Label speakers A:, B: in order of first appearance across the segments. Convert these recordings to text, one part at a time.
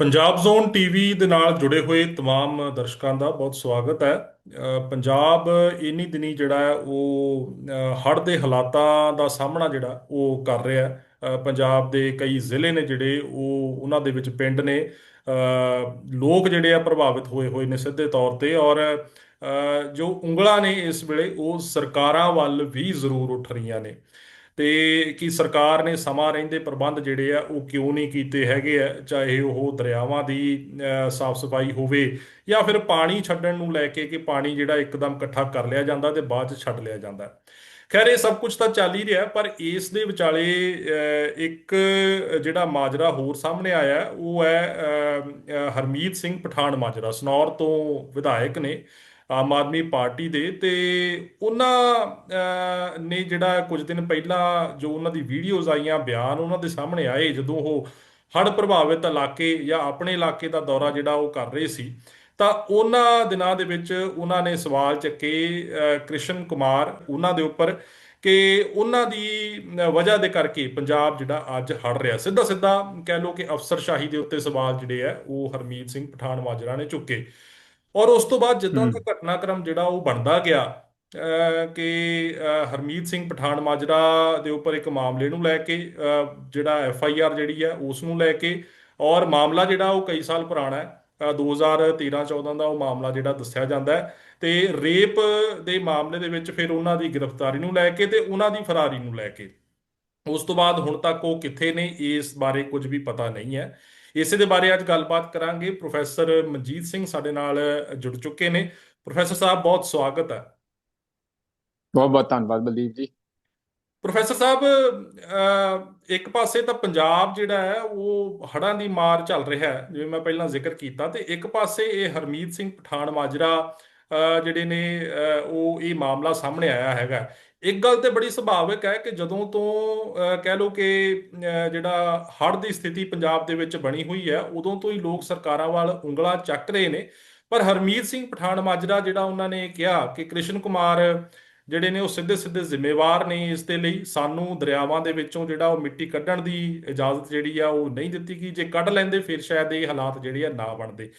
A: Punjab zone TV ਦੇ ਨਾਲ ਜੁੜੇ ਹੋਏ तमाम ਦਰਸ਼ਕਾਂ ਦਾ ਬਹੁਤ ਸਵਾਗਤ ਹੈ ਅ, ਪੰਜਾਬ ਇਨੀ ਦਿਨੀ ਜਿਹੜਾ ਹੈ ਉਹ ਹੜ੍ਹ ਦੇ ਹਾਲਾਤਾਂ ਦਾ ਸਾਹਮਣਾ ਜਿਹੜਾ ਉਹ ਕਰ ਰਿਹਾ ਹੈ ਅ, ਪੰਜਾਬ ਦੇ ਕਈ ਜ਼ਿਲ੍ਹੇ ਨੇ ਜਿਹੜੇ ਉਹ ਉਹਨਾਂ ਦੇ ਵਿੱਚ ਪਿੰਡ ਨੇ ਅ, ਲੋਕ ਜਿਹੜੇ ਆ ਪ੍ਰਭਾਵਿਤ ਹੋਏ ਹੋਏ ਨੇ ਸਿੱਧੇ ਤੌਰ ਤੇ ਔਰ ਅ, ਜੋ ਉਂਗਲਾਂ ਨੇ ਇਸ ਵੇਲੇ ਉਹ ਸਰਕਾਰਾਂ ਵੱਲ ਵੀ ਜ਼ਰੂਰ ਉੱਠ ਰਹੀਆਂ ਨੇ ਤੇ ਕੀ ਸਰਕਾਰ ਨੇ ਸਮਾਂ ਰਹਿੰਦੇ ਪ੍ਰਬੰਧ ਜਿਹੜੇ ਆ, ਉਹ ਕਿਉਂ ਨਹੀਂ ਕੀਤੇ ਹੈਗੇ ਆ? ਚਾਹੇ ਉਹ ਦਰਿਆਵਾਂ ਦੀ ਸਾਫ਼ ਸਫ਼ਾਈ ਹੋਵੇ ਜਾਂ ਫਿਰ ਪਾਣੀ ਛੱਡਣ ਨੂੰ ਲੈ ਕੇ ਕਿ ਪਾਣੀ ਜਿਹੜਾ ਇੱਕਦਮ ਇਕੱਠਾ ਕਰ ਲਿਆ ਜਾਂਦਾ ਤੇ ਬਾਅਦ ਚ ਛੱਡ ਲਿਆ ਜਾਂਦਾ। ਖੈਰ, ਇਹ ਸਭ ਕੁਝ ਤਾਂ ਚੱਲ ਹੀ ਰਿਹਾ, ਪਰ ਇਸ ਦੇ ਵਿਚਾਲੇ ਇੱਕ ਜਿਹੜਾ ਮਾਜਰਾ ਹੋਰ ਸਾਹਮਣੇ ਆਇਆ, ਉਹ ਹੈ ਹਰਮੀਤ ਸਿੰਘ ਪਠਾਨ ਮਾਜਰਾ, ਸਨੌਰ ਤੋਂ ਵਿਧਾਇਕ ਨੇ। ਆਮ ਆਦਮੀ ਪਾਰਟੀ ਦੇ ਤੇ ਉਹਨਾਂ ਨੇ ਜਿਹੜਾ ਕੁਝ ਦਿਨ ਪਹਿਲਾਂ ਜੋ ਉਹਨਾਂ ਦੀ ਵੀਡੀਓਜ਼ ਆਈਆਂ, ਬਿਆਨ ਉਹਨਾਂ ਦੇ ਸਾਹਮਣੇ ਆਏ, ਜਦੋਂ ਉਹ ਹੜ੍ਹ ਪ੍ਰਭਾਵਿਤ ਇਲਾਕੇ ਜਾਂ ਆਪਣੇ ਇਲਾਕੇ ਦਾ ਦੌਰਾ ਜਿਹੜਾ ਉਹ ਕਰ ਰਹੇ ਸੀ, ਤਾਂ ਉਹਨਾਂ ਦਿਨਾਂ ਦੇ ਵਿੱਚ ਉਹਨਾਂ ਨੇ ਸਵਾਲ ਚੱਕੇ ਕ੍ਰਿਸ਼ਨ ਕੁਮਾਰ ਉਹਨਾਂ ਦੇ ਉੱਪਰ ਕਿ ਉਹਨਾਂ ਦੀ ਵਜ੍ਹਾ ਦੇ ਕਰਕੇ ਪੰਜਾਬ ਜਿਹੜਾ ਅੱਜ ਹੜ ਰਿਹਾ। ਸਿੱਧਾ ਸਿੱਧਾ ਕਹਿ ਲਓ ਕਿ ਅਫਸਰਸ਼ਾਹੀ ਦੇ ਉੱਤੇ ਸਵਾਲ ਜਿਹੜੇ ਆ, ਉਹ ਹਰਮੀਤ ਸਿੰਘ ਪਠਾਨ ਮਾਜਰਾ ਨੇ ਚੁੱਕੇ। ਔਰ ਉਸ ਤੋਂ ਬਾਅਦ ਜਿੱਦਾਂ ਦਾ ਘਟਨਾਕ੍ਰਮ ਜਿਹੜਾ ਉਹ ਬਣਦਾ ਗਿਆ ਕਿ ਹਰਮੀਤ ਸਿੰਘ ਪਠਾਨ ਮਾਜਰਾ ਦੇ ਉੱਪਰ ਇੱਕ ਮਾਮਲੇ ਨੂੰ ਲੈ ਕੇ ਜਿਹੜਾ ਐਫ ਆਈ ਆਰ ਜਿਹੜੀ ਹੈ ਉਸ ਨੂੰ ਲੈ ਕੇ ਔਰ ਮਾਮਲਾ ਜਿਹੜਾ ਉਹ ਕਈ ਸਾਲ ਪੁਰਾਣਾ ਹੈ ਅਹ, 2013-14 ਦਾ ਉਹ ਮਾਮਲਾ ਜਿਹੜਾ ਦੱਸਿਆ ਜਾਂਦਾ ਹੈ ਤੇ ਰੇਪ ਦੇ ਮਾਮਲੇ ਦੇ ਵਿੱਚ ਫਿਰ ਉਹਨਾਂ ਦੀ ਗ੍ਰਿਫਤਾਰੀ ਨੂੰ ਲੈ ਕੇ ਤੇ ਉਹਨਾਂ ਦੀ ਫਰਾਰੀ ਨੂੰ ਲੈ ਕੇ। ਉਸ ਤੋਂ ਬਾਅਦ ਹੁਣ ਤੱਕ ਉਹ ਕਿੱਥੇ ਨੇ ਇਸ ਬਾਰੇ ਕੁਝ ਵੀ ਪਤਾ ਨਹੀਂ ਹੈ। ਇਸੇ ਦੇ ਬਾਰੇ ਅੱਜ ਗੱਲਬਾਤ ਕਰਾਂਗੇ। ਪ੍ਰੋਫੈਸਰ ਮਨਜੀਤ ਸਿੰਘ ਸਾਡੇ ਨਾਲ ਜੁੜ ਚੁੱਕੇ ਨੇ। ਪ੍ਰੋਫੈਸਰ ਸਾਹਿਬ ਬਹੁਤ ਸਵਾਗਤ ਹੈ।
B: ਬਹੁਤ ਬਹੁਤ ਧੰਨਵਾਦ ਬਲਦੀਪ ਜੀ।
A: ਪ੍ਰੋਫੈਸਰ ਸਾਹਿਬ ਇੱਕ ਪਾਸੇ ਤਾਂ ਪੰਜਾਬ ਜਿਹੜਾ ਹੈ ਉਹ ਹੜ੍ਹਾਂ ਦੀ ਮਾਰ ਚੱਲ ਰਿਹਾ ਹੈ ਜਿਵੇਂ ਮੈਂ ਪਹਿਲਾਂ ਜ਼ਿਕਰ ਕੀਤਾ ਤੇ ਇੱਕ ਪਾਸੇ ਇਹ ਹਰਮੀਤ ਸਿੰਘ ਪਠਾਨ ਮਾਜਰਾ ਜਿਹੜੇ ਨੇ ਉਹ ਇਹ ਮਾਮਲਾ ਸਾਹਮਣੇ ਆਇਆ ਹੈਗਾ। ਇੱਕ ਗੱਲ ਤੇ ਬੜੀ ਸੁਭਾਵਿਕ ਹੈ ਕਿ ਜਦੋਂ ਤੋਂ ਕਹਿ ਲਓ ਕਿ ਜਿਹੜਾ ਹੜ੍ਹ ਦੀ ਸਥਿਤੀ ਪੰਜਾਬ ਦੇ ਵਿੱਚ ਬਣੀ ਹੋਈ ਹੈ, ਉਦੋਂ ਤੋਂ ਹੀ ਲੋਕ ਸਰਕਾਰਾਂ ਵੱਲ ਉਂਗਲਾਂ ਚੱਕ ਰਹੇ ਨੇ। ਪਰ ਹਰਮੀਤ ਸਿੰਘ ਪਠਾਨ ਮਾਜਰਾ ਜਿਹੜਾ ਉਹਨਾਂ ਨੇ ਕਿਹਾ ਕਿ ਕ੍ਰਿਸ਼ਨ ਕੁਮਾਰ ਜਿਹੜੇ ਨੇ, ਉਹ ਸਿੱਧੇ ਸਿੱਧੇ ਜ਼ਿੰਮੇਵਾਰ ਨੇ ਇਸ ਦੇ ਲਈ। ਸਾਨੂੰ ਦਰਿਆਵਾਂ ਦੇ ਵਿੱਚੋਂ ਜਿਹੜਾ ਉਹ ਮਿੱਟੀ ਕੱਢਣ ਦੀ ਇਜਾਜ਼ਤ ਜਿਹੜੀ ਆ, ਉਹ ਨਹੀਂ ਦਿੱਤੀ ਗਈ। ਜੇ ਕੱਢ ਲੈਂਦੇ, ਫਿਰ ਸ਼ਾਇਦ ਇਹ ਹਾਲਾਤ ਜਿਹੜੇ ਆ ਨਾ ਬਣਦੇ।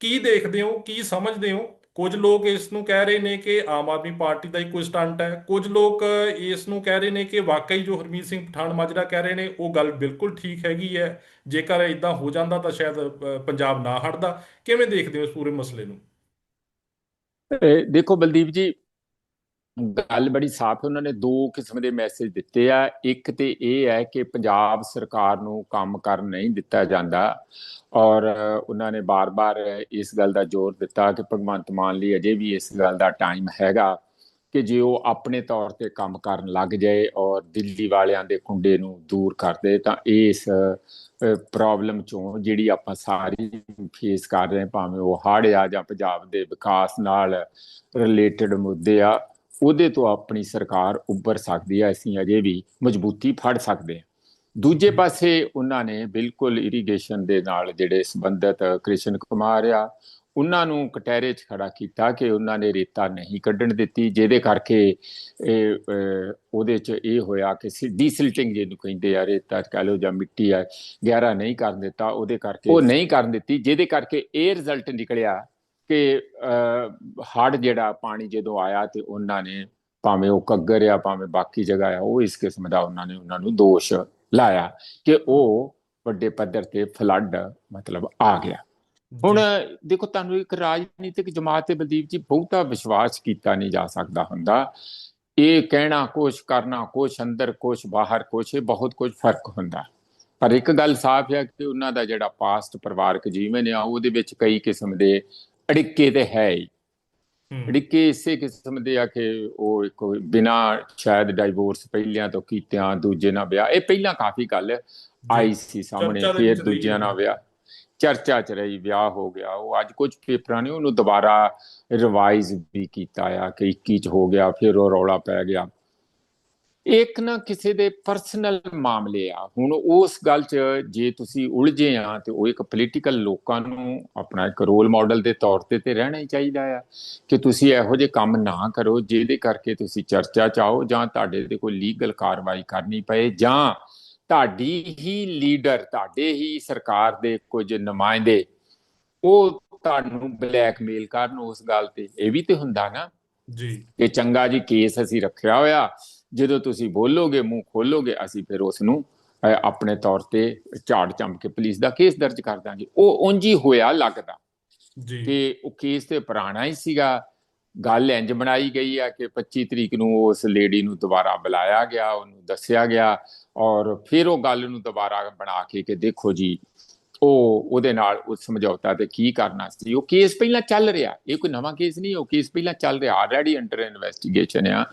A: ਕੀ ਦੇਖਦੇ ਹੋ, ਕੀ ਸਮਝਦੇ ਹੋ ਕੁਝ ਲੋਕ ਇਸ ਨੂੰ ਕਹਿ ਰਹੇ ਨੇ ਕਿ ਆਮ ਆਦਮੀ ਪਾਰਟੀ ਦਾ ਹੀ ਕੋਈ ਸਟੰਟ ਹੈ। ਕੁਝ ਲੋਕ ਇਸ ਨੂੰ ਕਹਿ ਰਹੇ ਨੇ ਕਿ ਵਾਕਈ ਜੋ ਹਰਮੀਤ ਸਿੰਘ ਪਠਾਨ ਮਾਜਰਾ ਕਹਿ ਰਹੇ ਨੇ, ਉਹ ਗੱਲ ਬਿਲਕੁਲ ਠੀਕ ਹੈਗੀ ਹੈ। ਜੇਕਰ ਇਦਾਂ ਹੋ ਜਾਂਦਾ ਤਾਂ ਸ਼ਾਇਦ ਪੰਜਾਬ ਨਾ ਹਟਦਾ। ਕਿਵੇਂ ਦੇਖਦੇ ਹੋ ਇਸ ਪੂਰੇ ਮਸਲੇ ਨੂੰ?
B: ਦੇਖੋ ਬਲਦੀਪ ਜੀ ਗੱਲ ਬੜੀ ਸਾਫ਼ ਹੈ, ਉਹਨਾਂ ਨੇ ਦੋ ਕਿਸਮ ਦੇ ਮੈਸੇਜ ਦਿੱਤੇ ਆ। ਇੱਕ ਤੇ ਇਹ ਹੈ ਕਿ ਪੰਜਾਬ ਸਰਕਾਰ ਨੂੰ ਕੰਮ ਕਰਨ ਨਹੀਂ ਦਿੱਤਾ ਜਾਂਦਾ ਔਰ ਉਹਨਾਂ ਨੇ ਬਾਰ-ਬਾਰ ਇਸ ਗੱਲ ਦਾ ਜ਼ੋਰ ਦਿੱਤਾ ਕਿ ਭਗਵੰਤ ਮਾਨ ਲਈ ਅਜੇ ਵੀ ਇਸ ਗੱਲ ਦਾ ਟਾਈਮ ਹੈਗਾ ਕਿ ਜੇ ਉਹ ਆਪਣੇ ਤੌਰ ਤੇ ਕੰਮ ਕਰਨ ਲੱਗ ਜਾਏ ਔਰ ਦਿੱਲੀ ਵਾਲਿਆਂ ਦੇ ਕੁੰਡੇ ਨੂੰ ਦੂਰ ਕਰ ਦੇ ਤਾਂ ਇਸ ਪ੍ਰੋਬਲਮ ਚੋਂ ਜਿਹੜੀ ਆਪਾਂ ਸਾਰੀ ਫੇਸ ਕਰ ਰਹੇ ਭਾਵੇਂ ਉਹ ਹੜ੍ਹ ਆ ਜਾਂ ਪੰਜਾਬ ਦੇ ਵਿਕਾਸ ਨਾਲ ਰਿਲੇਟਡ ਮੁੱਦੇ ਆ ਉਹਦੇ ਤੋਂ ਆਪਣੀ ਸਰਕਾਰ ਉੱਭਰ ਸਕਦੀ ਹੈ ਅਸੀਂ ਅਜੇ ਵੀ ਮਜ਼ਬੂਤੀ ਫੜ ਸਕਦੇ ਹਾਂ। ਦੂਜੇ ਪਾਸੇ ਉਹਨਾਂ ਨੇ ਬਿਲਕੁਲ ਇਰੀਗੇਸ਼ਨ ਦੇ ਨਾਲ ਜਿਹੜੇ ਸੰਬੰਧਿਤ ਕ੍ਰਿਸ਼ਨ ਕੁਮਾਰ ਆ ਉਹਨਾਂ ਨੂੰ ਕਟਹਿਰੇ 'ਚ ਖੜਾ ਕੀਤਾ ਕਿ ਉਹਨਾਂ ਨੇ ਰੇਤਾ ਨਹੀਂ ਕੱਢਣ ਦਿੱਤੀ ਜਿਹਦੇ ਕਰਕੇ ਇਹ ਉਹਦੇ 'ਚ ਇਹ ਹੋਇਆ ਕਿ ਡੀਸਿਲਟਿੰਗ ਜਿਹਨੂੰ ਕਹਿੰਦੇ ਆ ਰੇਤਾ ਕਹ ਲਓ ਜਾਂ ਮਿੱਟੀ ਆ ਗਹਿਰਾ ਨਹੀਂ ਕਰਨ ਦਿੱਤਾ ਉਹਦੇ ਕਰਕੇ ਉਹ ਨਹੀਂ ਕਰਨ ਦਿੱਤੀ ਜਿਹਦੇ ਕਰਕੇ ਇਹ ਰਿਜ਼ਲਟ ਨਿਕਲਿਆ ਕਿ ਹੜ ਜਿਹੜਾ ਪਾਣੀ ਜਦੋਂ ਆਇਆ ਤੇ ਉਹਨਾਂ ਨੇ ਭਾਵੇਂ ਉਹ ਕੱਗਰ ਆ ਭਾਵੇਂ ਬਾਕੀ ਜਗ੍ਹਾ ਆ ਉਹ ਇਸ ਕਿਸਮ ਦਾ ਉਹਨਾਂ ਨੇ ਉਹਨਾਂ ਨੂੰ ਦੋਸ਼ ਲਾਇਆ ਕਿ ਉਹ ਵੱਡੇ ਪੱਧਰ ਤੇ ਫਲੱਡ ਮਤਲਬ ਆ ਗਿਆ। ਹੁਣ ਦੇਖੋ ਤੁਹਾਨੂੰ ਇੱਕ ਰਾਜਨੀਤਿਕ ਜਮਾਤ ਤੇ ਬਲਦੀਪ ਜੀ ਬਹੁਤਾ ਵਿਸ਼ਵਾਸ ਕੀਤਾ ਨਹੀਂ ਜਾ ਸਕਦਾ ਹੁੰਦਾ। ਇਹ ਕਹਿਣਾ ਕੁਛ ਕਰਨਾ ਕੁਛ ਅੰਦਰ ਕੁਛ ਬਾਹਰ ਕੁਛ ਇਹ ਬਹੁਤ ਕੁਝ ਫ਼ਰਕ ਹੁੰਦਾ। ਪਰ ਇੱਕ ਗੱਲ ਸਾਫ਼ ਹੈ ਕਿ ਉਹਨਾਂ ਦਾ ਜਿਹੜਾ ਪਾਸਟ ਪਰਿਵਾਰਕ ਜੀਵਨ ਆ ਉਹਦੇ ਵਿੱਚ ਕਈ ਕਿਸਮ ਦੇ ਅੜਿੱਕੇ ਤੇ ਹੈ ਹੀ। ਅੜਿੱਕੇ ਇਸੇ ਕਿਸਮ ਦੇ ਆ ਕਿ ਉਹ ਇੱਕ ਬਿਨਾ ਸ਼ਾਇਦ ਡਾਈਵੋਰਸ ਪਹਿਲਿਆਂ ਤੋਂ ਕੀਤਿਆਂ ਦੂਜੇ ਨਾਲ ਵਿਆਹ ਇਹ ਪਹਿਲਾਂ ਕਾਫੀ ਗੱਲ ਆਈ ਸੀ ਸਾਹਮਣੇ ਫਿਰ ਦੂਜਿਆਂ ਨਾਲ ਵਿਆਹ। ਚਰਚਾ ਚ ਰਹੀ ਵਿਆਹ ਹੋ ਗਿਆ। ਉਹ ਅੱਜ ਕੁਝ ਪੇਪਰਾਂ ਨੇ ਉਹਨੂੰ ਦੁਬਾਰਾ ਰਿਵਾਈਜ਼ ਵੀ ਕੀਤਾ ਆ ਕਿ 21 ਚ ਹੋ ਗਿਆ ਫਿਰ ਉਹ ਰੌਲਾ ਪੈ ਗਿਆ। ਇੱਕ ਨਾ ਕਿਸੇ ਦੇ ਪਰਸਨਲ ਮਾਮਲੇ ਆ। ਹੁਣ ਉਸ ਗੱਲ 'ਚ ਜੇ ਤੁਸੀਂ ਉਲਝੇ ਆ ਤੇ ਉਹ ਇੱਕ ਪੋਲੀਟੀਕਲ ਲੋਕਾਂ ਨੂੰ ਆਪਣਾ ਇੱਕ ਰੋਲ ਮਾਡਲ ਦੇ ਤੌਰ ਤੇ ਤੇ ਰਹਿਣਾ ਹੀ ਚਾਹੀਦਾ ਆ ਕਿ ਤੁਸੀਂ ਇਹੋ ਜਿਹੇ ਕੰਮ ਨਾ ਕਰੋ ਜਿਹਦੇ ਕਰਕੇ ਤੁਸੀਂ ਚਰਚਾ ਚਾਹੋ ਜਾਂ ਤੁਹਾਡੇ ਤੇ ਕੋਈ ਲੀਗਲ ਕਾਰਵਾਈ ਕਰਨੀ ਪਏ ਜਾਂ ਤੁਹਾਡੀ ਹੀ ਲੀਡਰ ਤੁਹਾਡੇ ਹੀ ਸਰਕਾਰ ਦੇ ਕੁਝ ਨੁਮਾਇੰਦੇ ਉਹ ਤੁਹਾਨੂੰ ਬਲੈਕਮੇਲ ਕਰਨ ਉਸ ਗੱਲ ਤੇ। ਇਹ ਵੀ ਤੇ ਹੁੰਦਾ ਨਾ
A: ਜੀ।
B: ਕਿ ਚੰਗਾ ਜੀ ਕੇਸ ਅਸੀਂ ਰੱਖਿਆ ਹੋਇਆ ਜਦੋਂ ਤੁਸੀਂ ਬੋਲੋਗੇ ਮੂੰਹ ਖੋਲੋਗੇ ਅਸੀਂ ਫਿਰ ਉਸ ਨੂੰ ਆਪਣੇ ਤੌਰ ਤੇ ਝਾੜ ਚੰਮ ਕੇ ਪੁਲਿਸ ਦਾ ਕੇਸ ਦਰਜ ਕਰ ਦਾਂਗੇ। ਉਹ ਉਂਝ ਹੋਇਆ ਲੱਗਦਾ
A: ਜੀ।
B: ਕਿ ਉਹ ਕੇਸ ਤੇ ਪੁਰਾਣਾ ਹੀ ਸੀਗਾ। ਗੱਲ ਇੰਜ ਬਣਾਈ ਗਈ ਆ ਕਿ 25 ਤਰੀਕ ਨੂੰ ਉਸ ਲੇਡੀ ਨੂੰ ਦੁਬਾਰਾ ਬੁਲਾਇਆ ਗਿਆ ਉਹਨੂੰ ਦੱਸਿਆ ਗਿਆ ਔਰ ਫਿਰ ਉਹ ਗੱਲ ਨੂੰ ਦੁਬਾਰਾ ਬਣਾ ਕੇ ਕਿ ਦੇਖੋ ਜੀ ਉਹ ਉਹਦੇ ਨਾਲ ਉਸ ਸਮਝੌਤਾ ਤੇ ਕੀ ਕਰਨਾ ਸੀ? ਉਹ ਕੇਸ ਪਹਿਲਾਂ ਚੱਲ ਰਿਹਾ। ਇਹ ਕੋਈ ਨਵਾਂ ਕੇਸ ਨਹੀਂ ਉਹ ਕੇਸ ਪਹਿਲਾਂ ਚੱਲ ਰਿਹਾ। ਆਲਰੇਡੀ ਅੰਡਰ ਇਨਵੈਸਟੀਗੇਸ਼ਨ ਆ।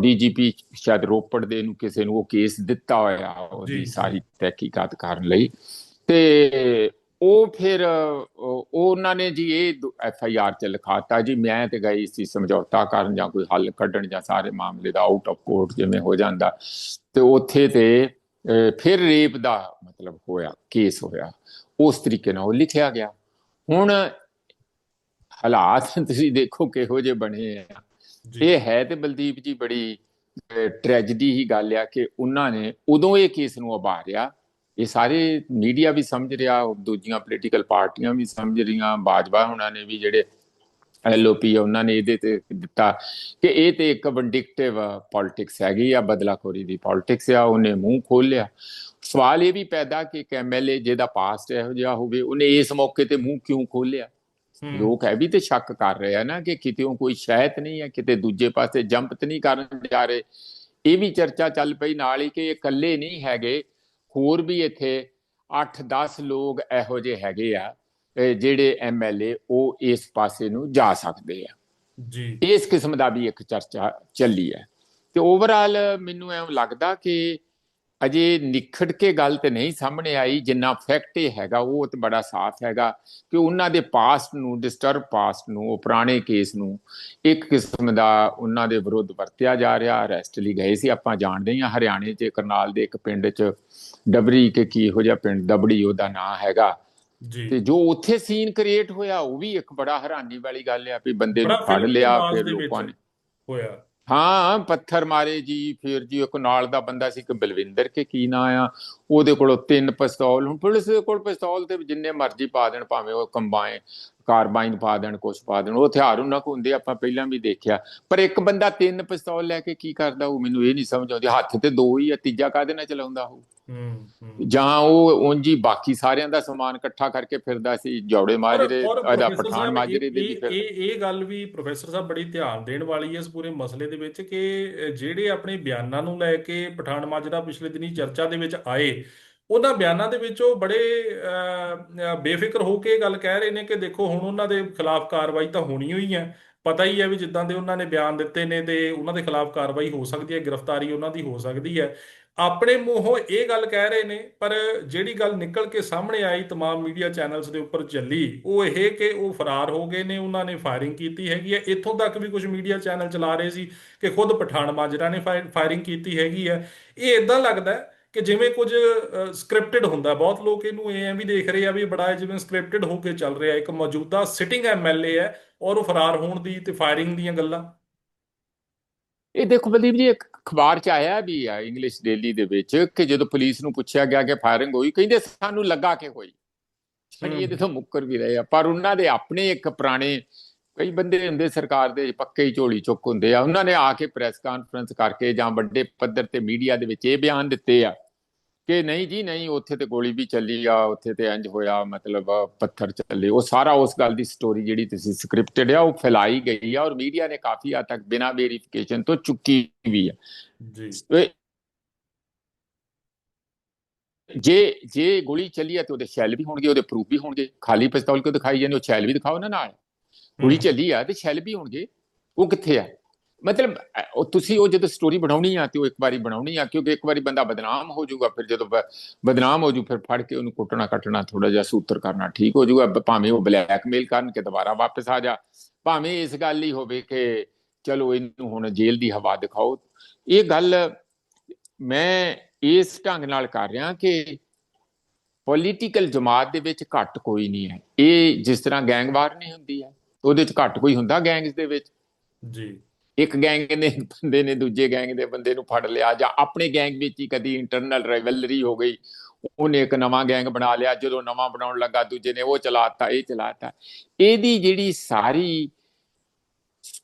B: ਡੀਜੀਪੀ ਸ਼ਾਇਦ ਰੋਪੜ ਦੇ ਨੂੰ ਕਿਸੇ ਨੂੰ ਉਹ ਕੇਸ ਦਿੱਤਾ ਹੋਇਆ ਉਹਦੀ। ਸਾਰੀ ਤਹਿਕੀਕਾਤ ਕਰਨ ਲਈ। ਤੇ ਉਹ ਫਿਰ ਉਹ ਉਹ ਉਹਨਾਂ ਨੇ ਜੀ ਇਹ ਐਫ ਆਈ ਆਰ ਚ ਲਿਖਾਤਾ ਜੀ ਮੈਂ ਤੇ ਗਈ ਸੀ ਸਮਝੌਤਾ ਕਰਨ ਜਾਂ ਕੋਈ ਹੱਲ ਕੱਢਣ ਜਾਂ ਸਾਰੇ ਮਾਮਲੇ ਦਾ ਆਊਟ ਆਫ ਕੋਰਟ ਜਿਵੇਂ ਹੋ ਜਾਂਦਾ। ਤੇ ਉੱਥੇ ਤੇ ਫਿਰ ਰੇਪ ਦਾ ਮਤਲਬ ਹੋਇਆ ਕੇਸ ਹੋਇਆ। ਉਸ ਤਰੀਕੇ ਨਾਲ ਉਹ ਲਿਖਿਆ ਗਿਆ। ਹੁਣ ਹਾਲਾਤ ਤੁਸੀਂ ਦੇਖੋ ਕਿਹੋ ਜਿਹੇ ਬਣੇ ਆ।
A: ਜੀ।
B: ਇਹ ਹੈ ਤੇ ਬਲਦੀਪ ਜੀ ਬੜੀ ਟ੍ਰੈਜਡੀ ਹੀ ਗੱਲ ਆ ਕਿ ਉਹਨਾਂ ਨੇ ਉਦੋਂ ਇਹ ਕੇਸ ਨੂੰ ਉਭਾਰਿਆ। ਇਹ ਸਾਰੇ ਮੀਡੀਆ ਵੀ ਸਮਝ ਰਿਹਾ ਦੂਜੀਆਂ ਪੋਲੀਟੀਕਲ ਪਾਰਟੀਆਂ ਵੀ ਸਮਝ ਰਹੀਆਂ ਬਾਜਵਾ ਉਹਨਾਂ ਨੇ ਵੀ ਜਿਹੜੇ ਐਲਓਪੀ ਉਹਨਾਂ ਨੇ ਇਹਦੇ ਤੇ ਦਿੱਤਾ ਕਿ ਇਹ ਤੇ ਇੱਕ ਵੰਡਿਕਟਿਵ ਪੋਲਿਟਿਕਸ ਹੈਗੀ ਆ ਬਦਲਾਖੋਰੀ ਦੀ ਪੋਲਿਟਿਕਸ ਆ ਉਹਨੇ ਮੂੰਹ ਖੋਲਿਆ ਸਵਾਲ ਇਹ ਵੀ ਪੈਦਾ ਕਿ ਇੱਕ ਐਮਐਲਏ ਜਿਹਦਾ ਪਾਸਟ ਇਹੋ ਜਿਹਾ ਹੋਵੇ ਉਹਨੇ ਇਸ ਮੌਕੇ ਤੇ ਮੂੰਹ ਕਿਉਂ ਖੋਲਿਆ ਲੋਕ ਇਹ ਵੀ ਤੇ ਸ਼ੱਕ ਕਰ ਰਹੇ ਆ ਨਾ ਕਿ ਕਿਤੇੋਂ ਕੋਈ ਸ਼ਾਇਦ ਨਹੀਂ ਹੈ ਕਿਤੇ ਦੂਜੇ ਪਾਸੇ ਜੰਪ ਤੇ ਨਹੀਂ ਕਰਨ ਜਾ ਰਹੇ। ਇਹ ਵੀ ਚਰਚਾ ਚੱਲ ਪਈ ਨਾਲ ਹੀ ਕਿ ਇਹ ਇਕੱਲੇ ਨਹੀਂ ਹੈਗੇ ਹੋਰ ਵੀ ਇੱਥੇ 8-10 ਲੋਕ ਇਹੋ ਜਿਹੇ ਹੈਗੇ ਆ। ਜਿਹੜੇ ਐਮਐਲਏ ਉਹ ਇਸ ਪਾਸੇ ਨੂੰ ਜਾ ਸਕਦੇ ਆ।
A: ਜੀ।
B: ਇਸ ਕਿਸਮ ਦਾ ਵੀ ਇੱਕ ਚਰਚਾ ਚੱਲੀ ਹੈ। ਤੇ ਓਵਰਆਲ ਮੈਨੂੰ ਐਂ ਲੱਗਦਾ ਕਿ ਅਜੇ ਨਿਖੜ ਕੇ ਗੱਲ ਤੇ ਨਹੀਂ ਸਾਹਮਣੇ ਆਈ ਜਿੰਨਾ ਫੈਕਟ ਇਹ ਹੈਗਾ ਉਹ ਤੇ ਬੜਾ ਸਾਫ਼ ਹੈਗਾ ਕਿ ਉਹਨਾਂ ਦੇ ਪਾਸਟ ਨੂੰ ਡਿਸਟਰਬ ਪਾਸਟ ਨੂੰ ਉਹ ਪੁਰਾਣੇ ਕੇਸ ਨੂੰ ਇੱਕ ਕਿਸਮ ਦਾ ਉਹਨਾਂ ਦੇ ਵਿਰੁੱਧ ਵਰਤਿਆ ਜਾ ਰਿਹਾ। ਅਰੈਸਟ ਲਈ ਗਏ ਸੀ ਆਪਾਂ ਜਾਣਦੇ ਹਾਂ ਹਰਿਆਣੇ 'ਚ ਕਰਨਾਲ ਦੇ ਇੱਕ ਪਿੰਡ 'ਚ ਡਬਰੀ ਕੇ ਕੀ ਹੋ ਜਾ ਪਿੰਡ ਦਬੜੀ ਉਹਦਾ ਨਾਂ ਹੈਗਾ।
A: ਜੀ।
B: ਤੇ ਜੋ ਉੱਥੇ ਸੀਨ ਕ੍ਰੀਏਟ ਹੋਇਆ ਉਹ ਵੀ ਇੱਕ ਬੜਾ ਹੈਰਾਨੀ ਵਾਲੀ ਗੱਲ ਆ ਵੀ ਬੰਦੇ ਨੂੰ ਫੜ ਲਿਆ ਫਿਰ ਲੋਕਾਂ ਨੇ।
A: ਹੋਇਆ।
B: ਹਾਂ ਪੱਥਰ ਮਾਰੇ ਜੀ ਫਿਰ ਜੀ ਇੱਕ ਨਾਲ ਦਾ ਬੰਦਾ ਸੀ ਕਿ ਬਲਵਿੰਦਰ ਕੇ ਕੀ ਨਾਂ ਆ ਉਹਦੇ ਕੋਲੋਂ ਤਿੰਨ ਪਿਸਤੌਲ ਹੁਣ ਪੁਲਿਸ ਦੇ ਕੋਲ ਪਿਸਤੌਲ ਤੇ ਜਿੰਨੇ ਮਰਜ਼ੀ ਪਾ ਦੇਣ ਭਾਵੇਂ ਉਹ ਕੰਬਾਈਨ ਕਾਰਬਾਈਨ ਪਾ ਦੇਣ ਕੁਛ ਪਾ ਦੇਣ। ਉਹ ਹਥਿਆਰ ਉਹਨਾਂ ਕੋਲ ਹੁੰਦੇ ਆਪਾਂ ਪਹਿਲਾਂ ਵੀ ਦੇਖਿਆ। ਪਰ ਇੱਕ ਬੰਦਾ ਤਿੰਨ ਪਿਸਤੌਲ ਲੈ ਕੇ ਕੀ ਕਰਦਾ ਉਹ ਮੈਨੂੰ ਇਹ ਨਹੀਂ ਸਮਝ ਆਉਂਦੀ। ਹੱਥ ਤੇ ਦੋ ਹੀ ਆ ਤੀਜਾ ਕਾਹਦੇ ਨਾਲ ਚਲਾਉਂਦਾ ਉਹ ਜਾਂ ਉਹ ਹੀ ਬਾਕੀ ਸਾਰਿਆਂ ਦਾ ਸਮਾਨ ਇਕੱਠਾ ਕਰਕੇ ਫਿਰਦਾ ਸੀ ਜੌੜੇ ਮਾਜਰੇ ਇਹਦਾ ਪਠਾਨ ਮਾਜਰੇ ਦੇ ਵੀ ਫਿਰ।
A: ਇਹ ਇਹ ਗੱਲ ਵੀ ਪ੍ਰੋਫੈਸਰ ਸਾਹਿਬ ਬੜੀ ਧਿਆਨ ਦੇਣ ਵਾਲੀ ਹੈ ਇਸ ਪੂਰੇ ਮਸਲੇ ਦੇ ਵਿੱਚ ਕਿ ਜਿਹੜੇ ਆਪਣੇ ਬਿਆਨਾਂ ਨੂੰ ਲੈ ਕੇ ਪਠਾਨ ਮਾਜਰਾ ਪਿਛਲੇ ਦਿਨੀ ਚਰਚਾ ਦੇ ਵਿੱਚ ਆਏ ਉਹਨਾਂ ਬਿਆਨਾਂ ਦੇ ਵਿੱਚ ਉਹ ਬੜੇ ਅ, ਅ, ਬੇਫਿਕਰ ਹੋ ਕੇ ਇਹ ਗੱਲ ਕਹਿ ਰਹੇ ਨੇ ਕਿ ਦੇਖੋ ਹੁਣ ਉਹਨਾਂ ਦੇ ਖਿਲਾਫ ਕਾਰਵਾਈ ਤਾਂ ਹੋਣੀ ਹੋਈ ਹੈ ਪਤਾ ਹੀ ਹੈ ਵੀ ਜਿੱਦਾਂ ਦੇ ਉਹਨਾਂ ਨੇ ਬਿਆਨ ਦਿੱਤੇ ਨੇ ਤੇ ਉਹਨਾਂ ਦੇ ਖਿਲਾਫ ਕਾਰਵਾਈ ਹੋ ਸਕਦੀ ਹੈ ਗ੍ਰਿਫਤਾਰੀ ਉਹਨਾਂ ਦੀ ਹੋ ਸਕਦੀ ਹੈ ਆਪਣੇ ਮੂੰਹੋਂ ਇਹ ਗੱਲ ਕਹਿ ਰਹੇ ਨੇ ਪਰ ਜਿਹੜੀ ਗੱਲ ਨਿਕਲ ਕੇ ਸਾਹਮਣੇ ਆਈ तमाम ਮੀਡੀਆ ਚੈਨਲਸ ਦੇ ਉੱਪਰ ਚੱਲੀ ਉਹ ਇਹ ਕਿ ਉਹ ਫਰਾਰ ਹੋ ਗਏ ਨੇ ਉਹਨਾਂ ਨੇ ਫਾਇਰਿੰਗ ਕੀਤੀ ਹੈਗੀ ਹੈ ਇੱਥੋਂ ਤੱਕ ਵੀ ਕੁਝ ਮੀਡੀਆ ਚੈਨਲ ਚਲਾ ਰਹੇ ਸੀ ਕਿ ਖੁਦ ਪਠਾਨ ਮਾਜਰਾ ਨੇ ਫਾਇਰਿੰਗ ਕੀਤੀ ਹੈਗੀ ਹੈ ਇਹ ਇਦਾਂ ਲੱਗਦਾ ਹੈ ਕਿ ਜਿਵੇਂ ਕੁਝ ਸਕ੍ਰਿਪਟਡ ਹੁੰਦਾ ਬਹੁਤ ਲੋਕ ਇਹਨੂੰ ਇਹ ਵੀ ਦੇਖ ਰਹੇ ਆ ਵੀ ਬੜਾ ਜਿਵੇਂ ਸਕ੍ਰਿਪਟਡ ਹੋ ਕੇ ਚੱਲ ਰਿਹਾ ਇੱਕ ਮੌਜੂਦਾ ਸਿਟਿੰਗ ਐਮਐਲਏ ਹੈ ਔਰ ਉਹ ਫਰਾਰ ਹੋਣ ਦੀ ਤੇ ਫਾਇਰਿੰਗ ਦੀਆਂ ਗੱਲਾਂ।
B: ਇਹ ਦੇਖੋ ਬਲਦੀਪ ਜੀ ਇੱਕ ਅਖਬਾਰ ਚ ਆਇਆ ਵੀ ਆ ਇੰਗਲਿਸ਼ ਡੇਲੀ ਦੇ ਵਿੱਚ ਕਿ ਜਦੋਂ ਪੁਲਿਸ ਨੂੰ ਪੁੱਛਿਆ ਗਿਆ ਕਿ ਫਾਇਰਿੰਗ ਹੋਈ ਕਹਿੰਦੇ ਸਾਨੂੰ ਲੱਗਾ ਕਿ ਹੋਈ।
A: ਹਮ।
B: ਇਹਦੇ ਤੋਂ ਮੁੱਕਰ ਵੀ ਰਹੇ ਆ ਪਰ ਉਹਨਾਂ ਦੇ ਆਪਣੇ ਇੱਕ ਪੁਰਾਣੇ ਕਈ ਬੰਦੇ ਹੁੰਦੇ ਸਰਕਾਰ ਦੇ ਪੱਕੇ ਹੀ ਝੋਲੀ ਚੁੱਕ ਹੁੰਦੇ ਆ ਉਹਨਾਂ ਨੇ ਆ ਕੇ ਪ੍ਰੈਸ ਕਾਨਫਰੰਸ ਕਰਕੇ ਜਾਂ ਵੱਡੇ ਪੱਧਰ ਤੇ ਮੀਡੀਆ ਦੇ ਵਿੱਚ ਇਹ ਬਿਆਨ ਦਿੱਤੇ ਆ। ਕਿ ਨਹੀਂ ਜੀ ਨਹੀਂ ਉੱਥੇ ਤੇ ਗੋਲੀ ਵੀ ਚੱਲੀ ਆ ਉੱਥੇ ਤੇ ਇੰਜ ਹੋਇਆ ਮਤਲਬ ਪੱਥਰ ਚੱਲੇ। ਉਹ ਸਾਰਾ ਉਸ ਗੱਲ ਦੀ ਸਟੋਰੀ ਜਿਹੜੀ ਤੁਸੀਂ ਸਕ੍ਰਿਪਟਡ ਆ ਉਹ ਫੈਲਾਈ ਗਈ ਆ ਔਰ ਮੀਡੀਆ ਨੇ ਕਾਫੀ ਹੱਦ ਤੱਕ ਬਿਨਾਂ ਵੈਰੀਫਿਕੇਸ਼ਨ ਤੋਂ ਚੁੱਕੀ ਵੀ ਆ।
A: ਜੀ।
B: ਜੇ ਜੇ ਗੋਲੀ ਚੱਲੀ ਆ ਤੇ ਉਹਦੇ ਸ਼ੈਲ ਵੀ ਹੋਣਗੇ ਉਹਦੇ ਪ੍ਰੂਫ ਵੀ ਹੋਣਗੇ। ਖਾਲੀ ਪਿਸਤੌਲ ਕਿਉਂ ਦਿਖਾਈ ਜਾਂਦੇ? ਉਹ ਸ਼ੈਲ ਵੀ ਦਿਖਾਓ ਨਾ ਨਾਲ। ਗੋਲੀ। ਚੱਲੀ ਆ ਤੇ ਸ਼ੈਲ ਵੀ ਹੋਣਗੇ। ਉਹ ਕਿੱਥੇ ਆ? ਮਤਲਬ ਉਹ ਤੁਸੀਂ ਉਹ ਜਦੋਂ ਸਟੋਰੀ ਬਣਾਉਣੀ ਆ ਤੇ ਉਹ ਇੱਕ ਵਾਰੀ ਬਣਾਉਣੀ ਆ, ਕਿਉਂਕਿ ਇੱਕ ਵਾਰੀ ਬੰਦਾ ਬਦਨਾਮ ਹੋ ਜਾਊਗਾ, ਫਿਰ ਜਦੋਂ ਬ- ਬਦਨਾਮ ਹੋ ਜੂ ਫਿਰ ਫੜ ਕੇ ਉਹਨੂੰ ਕੁੱਟਣਾ, ਕੱਟਣਾ ਥੋੜਾ ਜਿਹਾ ਸੂਤਰ ਕਰਨਾ ਠੀਕ ਹੋ ਜਾਊਗਾ ਭਾਵੇਂ ਉਹ ਬਲੈਕਮੇਲ ਕਰਨ ਕੇ ਦੁਬਾਰਾ ਵਾਪਸ ਆ ਜਾ। ਭਾਵੇਂ ਇਸ ਗੱਲ ਹੀ ਹੋਵੇ ਕਿ ਚਲੋ ਇਹਨੂੰ ਹੁਣ ਜੇਲ੍ਹ ਦੀ ਹਵਾ ਦਿਖਾਓ। ਇਹ ਗੱਲ ਮੈਂ ਇਸ ਢੰਗ ਨਾਲ ਕਰ ਰਿਹਾ ਕਿ ਪੋਲੀਟੀਕਲ ਜਮਾਤ ਦੇ ਵਿੱਚ ਘੱਟ ਕੋਈ ਨਹੀਂ ਹੈ। ਇਹ ਜਿਸ ਤਰ੍ਹਾਂ ਗੈਂਗਵਾਰ ਨਹੀਂ ਹੁੰਦੀ ਹੈ, ਉਹਦੇ ਵਿੱਚ ਘੱਟ ਕੋਈ ਹੁੰਦਾ ਗੈਂਗਸ ਦੇ ਵਿੱਚ?
A: ਜੀ।
B: ਇੱਕ ਗੈਂਗ ਨੇ ਬੰਦੇ ਨੇ ਦੂਜੇ ਗੈਂਗ ਦੇ ਬੰਦੇ ਨੂੰ ਫੜ ਲਿਆ ਜਾਂ ਆਪਣੇ ਗੈਂਗ ਵਿੱਚ ਹੀ ਕਦੀ ਇੰਟਰਨਲ ਰਾਈਵਲਰੀ ਹੋ ਗਈ। ਉਹਨੇ ਇੱਕ ਨਵਾਂ ਗੈਂਗ ਬਣਾ ਲਿਆ ਜਦੋਂ ਨਵਾਂ ਬਣਾਉਣ ਲੱਗਾ ਦੂਜੇ ਨੇ ਉਹ ਚਲਾਤਾ ਇਹ ਚਲਾਤਾ। ਇਹਦੀ ਜਿਹੜੀ ਸਾਰੀ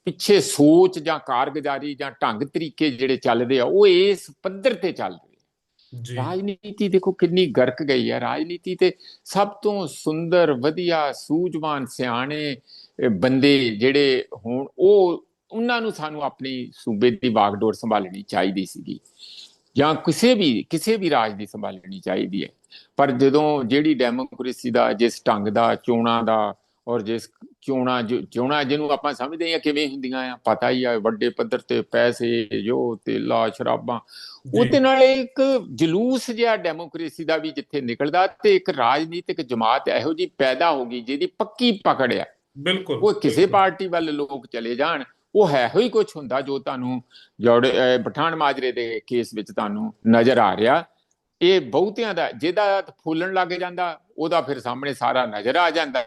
B: ਪਿੱਛੇ ਸੋਚ ਜਾਂ ਕਾਰਗੁਜ਼ਾਰੀ ਜਾਂ ਢੰਗ ਤਰੀਕੇ ਜਿਹੜੇ ਚੱਲਦੇ ਆ ਉਹ ਇਸ ਪੱਧਰ ਤੇ ਚੱਲ ਰਹੇ ਆ।
A: ਜੀ।
B: ਰਾਜਨੀਤੀ ਦੇਖੋ ਕਿੰਨੀ ਗਰਕ ਗਈ ਹੈ ਰਾਜਨੀਤੀ ਤੇ ਸਭ ਤੋਂ ਸੁੰਦਰ ਵਧੀਆ ਸੂਝਵਾਨ ਸਿਆਣੇ ਬੰਦੇ ਜਿਹੜੇ ਹੋਣ ਉਹ ਉਹਨਾਂ ਨੂੰ ਸਾਨੂੰ ਆਪਣੀ ਸੂਬੇ ਦੀ ਬਾਗਡੋਰ ਸੰਭਾਲਣੀ ਚਾਹੀਦੀ ਸੀਗੀ ਜਾਂ ਕਿਸੇ ਵੀ ਕਿਸੇ ਵੀ ਰਾਜ ਦੀ ਸੰਭਾਲਣੀ ਚਾਹੀਦੀ ਹੈ। ਪਰ ਜਦੋਂ ਜਿਹੜੀ ਡੈਮੋਕ੍ਰੇਸੀ ਦਾ ਜਿਸ ਢੰਗ ਦਾ ਚੋਣਾਂ ਦਾ ਔਰ ਜਿਸ ਚੋਣਾਂ ਚੋਣਾਂ ਜਿਹਨੂੰ ਆਪਾਂ ਸਮਝਦੇ ਹਾਂ ਕਿਵੇਂ ਹੁੰਦੀਆਂ ਆ ਪਤਾ ਹੀ ਆ ਵੱਡੇ ਪੱਧਰ ਤੇ ਪੈਸੇ ਜੋ ਤੇਲਾ ਸ਼ਰਾਬਾਂ ਉਹਦੇ ਨਾਲ ਇੱਕ ਜਲੂਸ ਜਿਹਾ ਡੈਮੋਕ੍ਰੇਸੀ ਦਾ ਵੀ ਜਿੱਥੇ ਨਿਕਲਦਾ ਤੇ ਇੱਕ ਰਾਜਨੀਤਿਕ ਜਮਾਤ ਇਹੋ ਜੀ ਪੈਦਾ ਹੋ ਗਈ ਜਿਹਦੀ ਪੱਕੀ ਪਕੜ ਆ।
A: ਬਿਲਕੁਲ।
B: ਉਹ ਕਿਸੇ। ਪਾਰਟੀ ਵੱਲ ਲੋਕ ਚਲੇ ਜਾਣ ਉਹ ਹੈ ਹੀ ਕੁਝ ਹੁੰਦਾ ਜੋ ਤੁਹਾਨੂੰ ਜੋੜੇ ਪਠਾਨ ਮਾਜਰੇ ਦੇ ਕੇਸ ਵਿੱਚ ਤੁਹਾਨੂੰ ਨਜ਼ਰ ਆ ਰਿਹਾ। ਇਹ ਬਹੁਤਿਆਂ ਦਾ ਜਿਹਦਾ ਫੁੱਲਣ ਲੱਗ ਜਾਂਦਾ ਉਹਦਾ ਫਿਰ ਸਾਹਮਣੇ ਸਾਰਾ ਨਜ਼ਰ ਆ ਜਾਂਦਾ।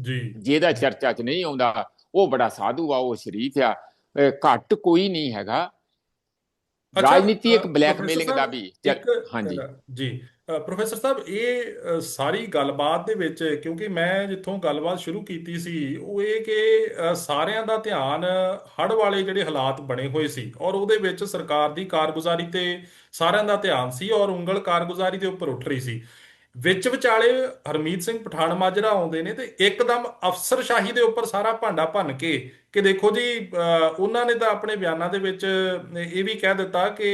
A: ਜੀ।
B: ਜਿਹਦਾ ਚਰਚਾ 'ਚ ਨਹੀਂ ਆਉਂਦਾ ਉਹ ਬੜਾ ਸਾਧੂ ਆ ਉਹ ਸ਼ਰੀਫ ਆ। ਘੱਟ ਕੋਈ ਨਹੀਂ ਹੈਗਾ। ਰਾਜਨੀਤੀ ਇੱਕ ਬਲੈਕਮੇਲਿੰਗ ਦਾ ਵੀ ਹਾਂਜੀ।
A: ਜੀ। ਪ੍ਰੋਫੈਸਰ ਸਾਹਿਬ, ਇਹ ਸਾਰੀ ਗੱਲਬਾਤ ਦੇ ਵਿੱਚ, ਕਿਉਂਕਿ ਮੈਂ ਜਿੱਥੋਂ ਗੱਲਬਾਤ ਸ਼ੁਰੂ ਕੀਤੀ ਸੀ, ਉਹ ਇਹ ਕਿ ਸਾਰਿਆਂ ਦਾ ਧਿਆਨ ਹੜ੍ਹ ਵਾਲੇ ਜਿਹੜੇ ਹਾਲਾਤ ਬਣੇ ਹੋਏ ਸੀ ਔਰ ਉਹਦੇ ਵਿੱਚ ਸਰਕਾਰ ਦੀ ਕਾਰਗੁਜ਼ਾਰੀ ਤੇ ਸਾਰਿਆਂ ਦਾ ਧਿਆਨ ਸੀ ਔਰ ਉਂਗਲ ਕਾਰਗੁਜ਼ਾਰੀ ਦੇ ਉੱਪਰ ਉੱਠ ਰਹੀ ਸੀ। ਵਿੱਚ ਵਿਚਾਲੇ ਹਰਮੀਤ ਸਿੰਘ ਪਠਾਨ ਮਾਜਰਾ ਆਉਂਦੇ ਨੇ ਤੇ ਇੱਕਦਮ ਅਫਸਰਸ਼ਾਹੀ ਦੇ ਉੱਪਰ ਸਾਰਾ ਭਾਂਡਾ ਭੰਨ ਕੇ ਕਿ ਦੇਖੋ ਜੀ ਅ, ਉਹਨਾਂ ਨੇ ਤਾਂ ਆਪਣੇ ਬਿਆਨਾਂ ਦੇ ਵਿੱਚ ਇਹ ਵੀ ਕਹਿ ਦਿੱਤਾ ਕਿ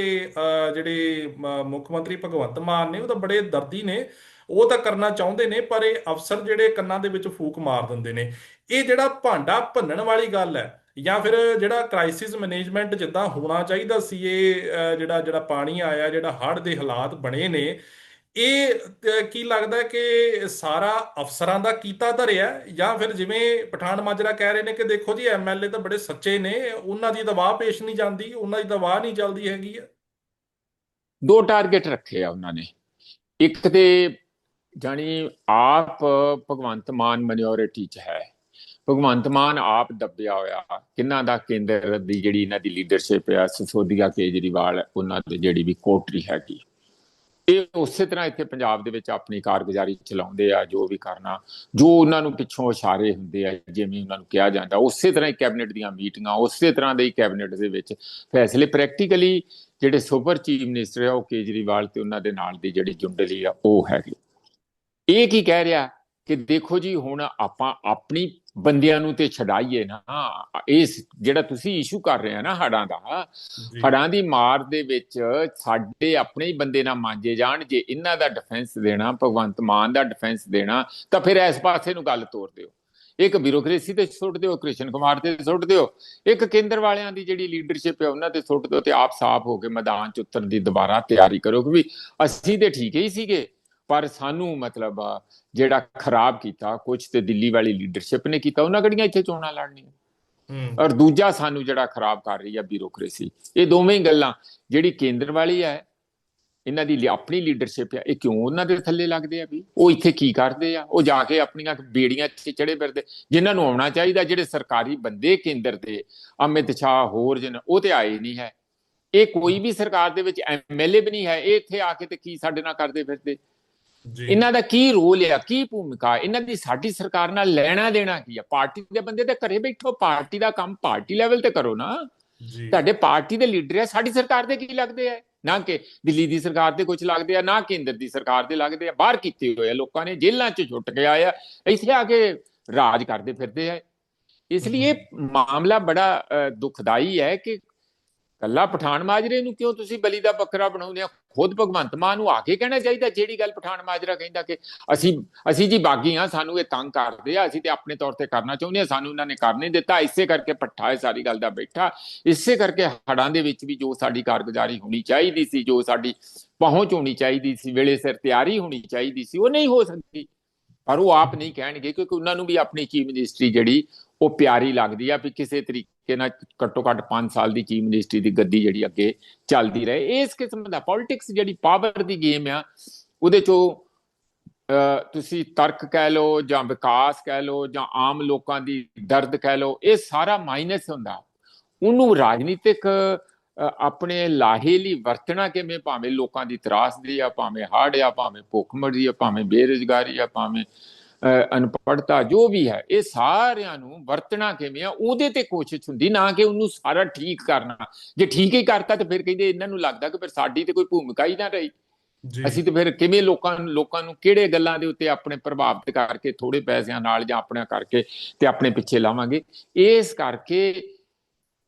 A: ਜਿਹੜੇ ਮੁੱਖ ਮੰਤਰੀ ਭਗਵੰਤ ਮਾਨ ਨੇ ਉਹ ਤਾਂ ਬੜੇ ਦਰਦੀ ਨੇ ਉਹ ਤਾਂ ਕਰਨਾ ਚਾਹੁੰਦੇ ਨੇ ਪਰ ਇਹ ਅਫਸਰ ਜਿਹੜੇ ਕੰਨਾਂ ਦੇ ਵਿੱਚ ਫੂਕ ਮਾਰ ਦਿੰਦੇ ਨੇ। ਇਹ ਜਿਹੜਾ ਭਾਂਡਾ ਭੰਨਣ ਵਾਲੀ ਗੱਲ ਹੈ ਜਾਂ ਫਿਰ ਜਿਹੜਾ ਕ੍ਰਾਈਸਿਸ ਮੈਨੇਜਮੈਂਟ ਜਿੱਦਾਂ ਹੋਣਾ ਚਾਹੀਦਾ ਸੀ ਇਹ ਜਿਹੜਾ ਜਿਹੜਾ ਪਾਣੀ ਆਇਆ ਜਿਹੜਾ ਹੜ੍ਹ ਦੇ ਹਾਲਾਤ ਬਣੇ ਨੇ ਇਹ ਕੀ ਲੱਗਦਾ ਕਿ ਸਾਰਾ ਅਫਸਰਾਂ ਦਾ ਕੀਤਾ ਧਰਿਆ ਜਾਂ ਫਿਰ ਜਿਵੇਂ ਪਠਾਨ ਮਾਜਰਾ ਕਹਿ ਰਹੇ ਨੇ ਕਿ ਦੇਖੋ ਜੀ ਐਮਐਲਏ ਤਾਂ ਬੜੇ ਸੱਚੇ ਨੇ, ਉਹਨਾਂ ਦੀ ਦਵਾ ਪੇਸ਼ ਨਹੀਂ ਜਾਂਦੀ, ਉਹਨਾਂ ਦੀ ਦਵਾ ਨਹੀਂ ਚੱਲਦੀ ਹੈਗੀ ਹੈ?
B: ਦੋ ਟਾਰਗੇਟ ਰੱਖੇ ਆ ਉਹਨਾਂ ਨੇ। ਇੱਕ ਤੇ ਜਾਨੀ ਆਪ ਭਗਵੰਤ ਮਾਨ ਮਾਈਨੋਰਿਟੀ ਚ ਹੈ। ਭਗਵੰਤ ਮਾਨ ਆਪ ਦੱਬਿਆ ਹੋਇਆ। ਕਿੰਨਾ ਦਾ ਕੇਂਦਰ ਦੀ ਜਿਹੜੀ ਇਹਨਾਂ ਦੀ ਲੀਡਰਸ਼ਿਪ ਆ, ਸਸੋਦੀਆ ਕੇਜਰੀਵਾਲ, ਉਹਨਾਂ ਦੀ ਜਿਹੜੀ ਵੀ ਕੋਟਰੀ ਹੈਗੀ। ਇਹ ਉਸੇ ਤਰ੍ਹਾਂ ਇੱਥੇ ਪੰਜਾਬ ਦੇ ਵਿੱਚ ਆਪਣੀ ਕਾਰਗੁਜ਼ਾਰੀ ਚਲਾਉਂਦੇ ਆ, ਜੋ ਵੀ ਕਰਨਾ, ਜੋ ਉਹਨਾਂ ਨੂੰ ਪਿੱਛੋਂ ਇਸ਼ਾਰੇ ਹੁੰਦੇ ਆ, ਜਿਵੇਂ ਉਹਨਾਂ ਨੂੰ ਕਿਹਾ ਜਾਂਦਾ, ਉਸੇ ਤਰ੍ਹਾਂ ਹੀ ਕੈਬਨਿਟ ਦੀਆਂ ਮੀਟਿੰਗਾਂ, ਉਸੇ ਤਰ੍ਹਾਂ ਦੇ ਹੀ ਕੈਬਨਿਟ ਦੇ ਵਿੱਚ ਫੈਸਲੇ ਪ੍ਰੈਕਟੀਕਲੀ ਜਿਹੜੇ ਸੁਪਰ ਚੀਫ ਮਿਨਿਸਟਰ ਆ, ਉਹ ਕੇਜਰੀਵਾਲ ਤੇ ਉਹਨਾਂ ਦੇ ਨਾਲ ਦੀ ਜਿਹੜੀ ਜੁੰਡਲੀ ਆ, ਉਹ ਹੈਗੀ। ਇਹ ਕੀ ਕਹਿ ਰਿਹਾ ਕਿ ਦੇਖੋ ਜੀ, ਹੁਣ ਆਪਾਂ ਆਪਣੀ ਬੰਦਿਆਂ ਨੂੰ ਤੇ ਛਡਾਈਏ ਨਾ। ਇਸ ਜਿਹੜਾ ਤੁਸੀਂ ਇਸ਼ੂ ਕਰ ਰਹੇ ਆ ਨਾ ਹੜਾਂ ਦਾ ਹੜਾਂ ਦੀ ਮਾਰ ਦੇ ਵਿੱਚ ਸਾਡੇ ਆਪਣੇ ਹੀ ਬੰਦੇ ਨਾ ਮਾਂਜੇ ਜਾਣ। ਜੇ ਇਹਨਾਂ ਦਾ ਡਿਫੈਂਸ ਦੇਣਾ ਭਗਵੰਤ ਮਾਨ ਦਾ ਡਿਫੈਂਸ ਦੇਣਾ ਤਾਂ ਫਿਰ ਇਸ ਪਾਸੇ ਨੂੰ ਗੱਲ ਤੋਰ ਦਿਓ। ਇੱਕ ਬਿਊਰੋਕ੍ਰੇਸੀ ਤੇ ਸੁੱਟ ਦਿਓ ਕ੍ਰਿਸ਼ਨ ਕੁਮਾਰ ਤੇ ਸੁੱਟ ਦਿਓ। ਇੱਕ ਕੇਂਦਰ ਵਾਲਿਆਂ ਦੀ ਜਿਹੜੀ ਲੀਡਰਸ਼ਿਪ ਹੈ ਉਹਨਾਂ ਤੇ ਸੁੱਟ ਦਿਓ ਤੇ ਆਪ ਸਾਫ਼ ਹੋ ਕੇ ਮੈਦਾਨ ਚ ਉਤਰਨ ਦੀ ਦੁਬਾਰਾ ਤਿਆਰੀ ਕਰੋ ਕਿ ਵੀ ਅਸੀਂ ਤੇ ਠੀਕ ਹੀ ਸੀਗੇ। ਪਰ ਸਾਨੂੰ ਮਤਲਬ ਜਿਹੜਾ ਖਰਾਬ ਕੀਤਾ ਕੁਝ ਤੇ ਦਿੱਲੀ ਵਾਲੀ ਲੀਡਰਸ਼ਿਪ ਨੇ ਕੀਤਾ ਉਹਨਾਂ ਕਿਹੜੀਆਂ ਇੱਥੇ ਚੋਣਾਂ ਲੜਨੀਆਂ? ਔਰ ਦੂਜਾ ਸਾਨੂੰ ਜਿਹੜਾ ਖਰਾਬ ਕਰ ਰਹੀ ਹੈ ਬਿਊਰੋਕ੍ਰੇਸੀ ਇਹ ਦੋਵੇਂ ਗੱਲਾਂ ਜਿਹੜੀ ਕੇਂਦਰ ਵਾਲੀ ਹੈ ਇਹਨਾਂ ਦੀ ਆਪਣੀ ਲੀਡਰਸ਼ਿਪ ਹੈ ਇਹ ਕਿਉਂ ਉਹਨਾਂ ਦੇ ਥੱਲੇ ਲੱਗਦੇ ਆ ਵੀ? ਉਹ ਇੱਥੇ ਕੀ ਕਰਦੇ ਆ? ਉਹ ਜਾ ਕੇ ਆਪਣੀਆਂ ਬੇੜੀਆਂ 'ਚ ਚੜੇ ਫਿਰਦੇ ਜਿਨ੍ਹਾਂ ਨੂੰ ਆਉਣਾ ਚਾਹੀਦਾ ਜਿਹੜੇ ਸਰਕਾਰੀ ਬੰਦੇ ਕੇਂਦਰ ਦੇ ਅਮਿਤ ਸ਼ਾਹ ਹੋਰ ਜਨ ਉਹ ਤੇ ਆਏ ਨਹੀਂ ਹੈ। ਇਹ ਕੋਈ ਵੀ ਸਰਕਾਰ ਦੇ ਵਿੱਚ ਐਮਐਲਏ ਵੀ ਨਹੀਂ ਹੈ ਇਹ ਇੱਥੇ ਆ ਕੇ ਤੇ ਕੀ ਸਾਡੇ ਨਾਲ ਕਰਦੇ ਫਿਰਦੇ? ਇਹਨਾਂ ਦਾ ਕੀ ਰੋਲ ਆ ਕੀ ਭੂਮਿਕਾ? ਇਹਨਾਂ ਦੀ ਸਾਡੀ ਸਰਕਾਰ ਨਾਲ ਲੈਣਾ ਦੇਣਾ ਕੀ ਆ? ਪਾਰਟੀ ਦੇ ਬੰਦੇ ਤੇ ਘਰੇ ਬੈਠੋ ਪਾਰਟੀ ਦਾ ਕੰਮ ਪਾਰਟੀ ਲੈਵਲ ਤੇ ਕਰੋ ਨਾ।
A: ਜੀ।
B: ਤੁਹਾਡੇ ਪਾਰਟੀ ਦੇ ਲੀਡਰ ਆ ਸਾਡੀ ਸਰਕਾਰ ਦੇ ਕੀ ਲੱਗਦੇ ਆ? ਨਾ ਕਿ ਦਿੱਲੀ ਦੀ ਸਰਕਾਰ ਦੇ ਕੁਝ ਲੱਗਦੇ ਆ ਨਾ ਕੇਂਦਰ ਦੀ ਸਰਕਾਰ ਦੇ ਲੱਗਦੇ ਆ। ਬਾਹਰ ਕੀਤੇ ਹੋਏ ਆ ਲੋਕਾਂ ਨੇ ਜੇਲ੍ਹਾਂ 'ਚ ਛੁੱਟ ਕੇ ਆਏ ਆ। ਇੱਥੇ ਆ ਕੇ ਰਾਜ ਕਰਦੇ ਫਿਰਦੇ ਆ। ਇਸ ਲਈ ਇਹ ਮਾਮਲਾ ਬੜਾ ਦੁਖਦਾਈ ਹੈ ਕਿ ਕੱਲਾ ਪਠਾਨ ਮਾਜਰੇ ਨੂੰ ਕਿਉਂ ਤੁਸੀਂ ਬਲੀ ਦਾ ਬੱਕਰਾ ਬਣਾਉਂਦੇ ਆ ਖੁਦ ਭਗਵੰਤ ਮਾਨ ਨੂੰ ਆ ਕੇ ਕਹਿਣਾ ਚਾਹੀਦਾ ਜਿਹੜੀ ਗੱਲ ਪਠਾਨ ਮਾਜਰਾ ਕਹਿੰਦਾ ਕਿ ਅਸੀਂ ਅਸੀਂ ਜੀ ਬਾਗੀ ਆ ਸਾਨੂੰ ਇਹ ਤੰਗ ਕਰਦੇ ਆ, ਅਸੀਂ ਤੇ ਆਪਣੇ ਤੌਰ ਤੇ ਕਰਨਾ ਚਾਹੁੰਦੇ ਆ ਸਾਨੂੰ ਉਹਨਾਂ ਨੇ ਕਰ ਨਹੀਂ ਦਿੱਤਾ, ਇਸੇ ਕਰਕੇ ਪੱਠਾ ਇਹ ਸਾਰੀ ਗੱਲ ਦਾ ਬੈਠਾ। ਇਸੇ ਕਰਕੇ ਹੜਾਂ ਦੇ ਵਿੱਚ ਵੀ ਜੋ ਸਾਡੀ ਕਾਰਗੁਜ਼ਾਰੀ ਹੋਣੀ ਚਾਹੀਦੀ ਸੀ, ਜੋ ਸਾਡੀ ਪਹੁੰਚ ਹੋਣੀ ਚਾਹੀਦੀ ਸੀ, ਵੇਲੇ ਸਿਰ ਤਿਆਰੀ ਹੋਣੀ ਚਾਹੀਦੀ ਸੀ, ਉਹ ਨਹੀਂ ਹੋ ਸਕਦੀ। ਪਰ ਉਹ ਆਪ ਨਹੀਂ ਕਹਿਣਗੇ ਕਿਉਂਕਿ ਉਹਨਾਂ ਨੂੰ ਵੀ ਆਪਣੀ ਚੀਫ ਮਿਨਿਸਟਰੀ ਜਿਹੜੀ ਉਹ ਪਿਆਰੀ ਲੱਗਦੀ ਆ ਵੀ ਕਿਸੇ ਤਰੀਕੇ ਨਾਲ ਘੱਟੋ ਘੱਟ 5 ਸਾਲ ਦੀ ਚੀਫ ਮਿਨਿਸਟਰੀ ਦੀ ਗੱਦੀ ਜਿਹੜੀ ਅੱਗੇ ਚੱਲਦੀ ਰਹੇ। ਇਸ ਕਿਸਮ ਦਾ ਪੋਲਿਟਿਕਸ ਜਿਹੜੀ ਪਾਵਰ ਦੀ ਗੇਮ ਆ, ਉਹਦੇ ਚੋਂ ਤੁਸੀਂ ਤਰਕ ਕਹਿ ਲਓ ਜਾਂ ਵਿਕਾਸ ਕਹਿ ਲਓ ਜਾਂ ਆਮ ਲੋਕਾਂ ਦੀ ਦਰਦ ਕਹਿ ਲਓ, ਇਹ ਸਾਰਾ ਮਾਈਨਸ ਹੁੰਦਾ। ਉਹਨੂੰ ਰਾਜਨੀਤਿਕ ਆਪਣੇ ਲਾਹੇ ਲਈ ਵਰਤਣਾ ਕਿਵੇਂ? ਭਾਵੇਂ ਲੋਕਾਂ ਦੀ ਤਰਾਸਦੀ ਆ, ਭਾਵੇਂ ਹੜ੍ਹ ਆ, ਭਾਵੇਂ ਭੁੱਖਮਰੀ ਆ, ਭਾਵੇਂ ਬੇਰੁਜ਼ਗਾਰੀ ਆ, ਭਾਵੇਂ ਅ, ਅਨਪੜ੍ਹਤਾ ਜੋ ਵੀ ਹੈ ਇਹ ਸਾਰਿਆਂ ਨੂੰ ਵਰਤਣਾ ਕਿਵੇਂ ਆ ਉਹਦੇ ਤੇ ਕੋਸ਼ਿਸ਼ ਹੁੰਦੀ ਨਾ ਕਿ ਉਹਨੂੰ ਸਾਰਾ ਠੀਕ ਕਰਨਾ। ਜੇ ਠੀਕ ਹੀ ਕਰਤਾ ਤੇ ਫਿਰ ਕਹਿੰਦੇ ਇਹਨਾਂ ਨੂੰ ਲੱਗਦਾ ਕਿ ਫਿਰ ਸਾਡੀ ਤੇ ਕੋਈ ਭੂਮਿਕਾ ਹੀ ਨਾ ਰਹੀ। ਅਸੀਂ ਤੇ ਫਿਰ ਕਿਵੇਂ ਲੋਕਾਂ ਨੂੰ ਲੋਕਾਂ ਨੂੰ ਕਿਹੜੇ ਗੱਲਾਂ ਦੇ ਉੱਤੇ ਆਪਣੇ ਪ੍ਰਭਾਵਿਤ ਕਰਕੇ ਥੋੜੇ ਪੈਸਿਆਂ ਨਾਲ ਜਾਂ ਆਪਣਾ ਕਰਕੇ ਤੇ ਆਪਣੇ ਪਿੱਛੇ ਲਾਵਾਂਗੇ। ਇਸ ਕਰਕੇ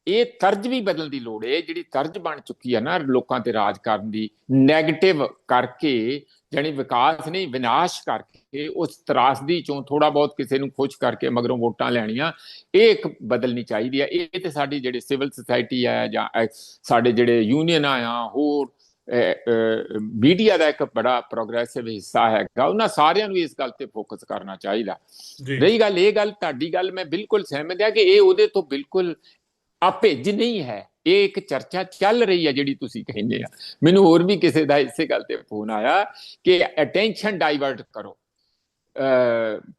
B: ਇਹ ਤਰਜ ਵੀ ਬਦਲਣ ਦੀ ਲੋੜ ਹੈ ਜਿਹੜੀ ਤਰਜ ਬਣ ਚੁੱਕੀ ਹੈ ਨਾ ਲੋਕਾਂ ਤੇ ਰਾਜ ਕਰਨ ਦੀ 네ਗੇਟਿਵ ਕਰਕੇ ਜਾਣੀ ਵਿਕਾਸ ਨਹੀਂ ਵਿਨਾਸ਼ ਕਰਕੇ ਉਸ ਤਰਾਸਦੀ ਚੋਂ ਥੋੜਾ ਬਹੁਤ ਕਿਸੇ ਨੂੰ ਖੁਸ਼ ਕਰਕੇ ਮਗਰੋਂ ਵੋਟਾਂ ਲੈਣੀਆਂ ਇਹ ਇੱਕ ਬਦਲਣੀ ਚਾਹੀਦੀ ਹੈ ਇਹ ਤੇ ਸਾਡੀ ਜਿਹੜੀ ਸਿਵਲ ਸੁਸਾਇਟੀ ਹੈ ਜਾਂ ਸਾਡੇ ਜਿਹੜੇ ਯੂਨੀਅਨ ਆ ਹੋਰ ਮੀਡੀਆ ਦਾ ਇੱਕ ਬੜਾ ਪ੍ਰੋਗਰੈਸਿਵ ਹਿੱਸਾ ਹੈਗਾ ਉਹਨਾਂ ਸਾਰਿਆਂ ਨੂੰ ਇਸ ਗੱਲ ਤੇ ਫੋਕਸ ਕਰਨਾ ਚਾਹੀਦਾ।
A: ਜੀ।
B: ਰਹੀ ਗੱਲ ਇਹ ਗੱਲ ਤੁਹਾਡੀ ਗੱਲ ਮੈਂ ਬਿਲਕੁਲ ਸਹਿਮਤ ਹਾਂ ਕਿ ਇਹ ਉਹਦੇ ਤੋਂ ਬਿਲਕੁਲ ਆਪੇਜ ਨਹੀਂ ਹੈ। ਇਹ ਇੱਕ ਚਰਚਾ ਚੱਲ ਰਹੀ ਹੈ ਜਿਹੜੀ ਤੁਸੀਂ ਕਹਿੰਦੇ ਆ। ਮੈਨੂੰ ਹੋਰ ਵੀ ਕਿਸੇ ਦਾ ਇਸੇ ਗੱਲ ਤੇ ਫੋਨ ਆਇਆ ਕਿ ਅਟੈਂਸ਼ਨ ਡਾਈਵਰਟ ਕਰੋ।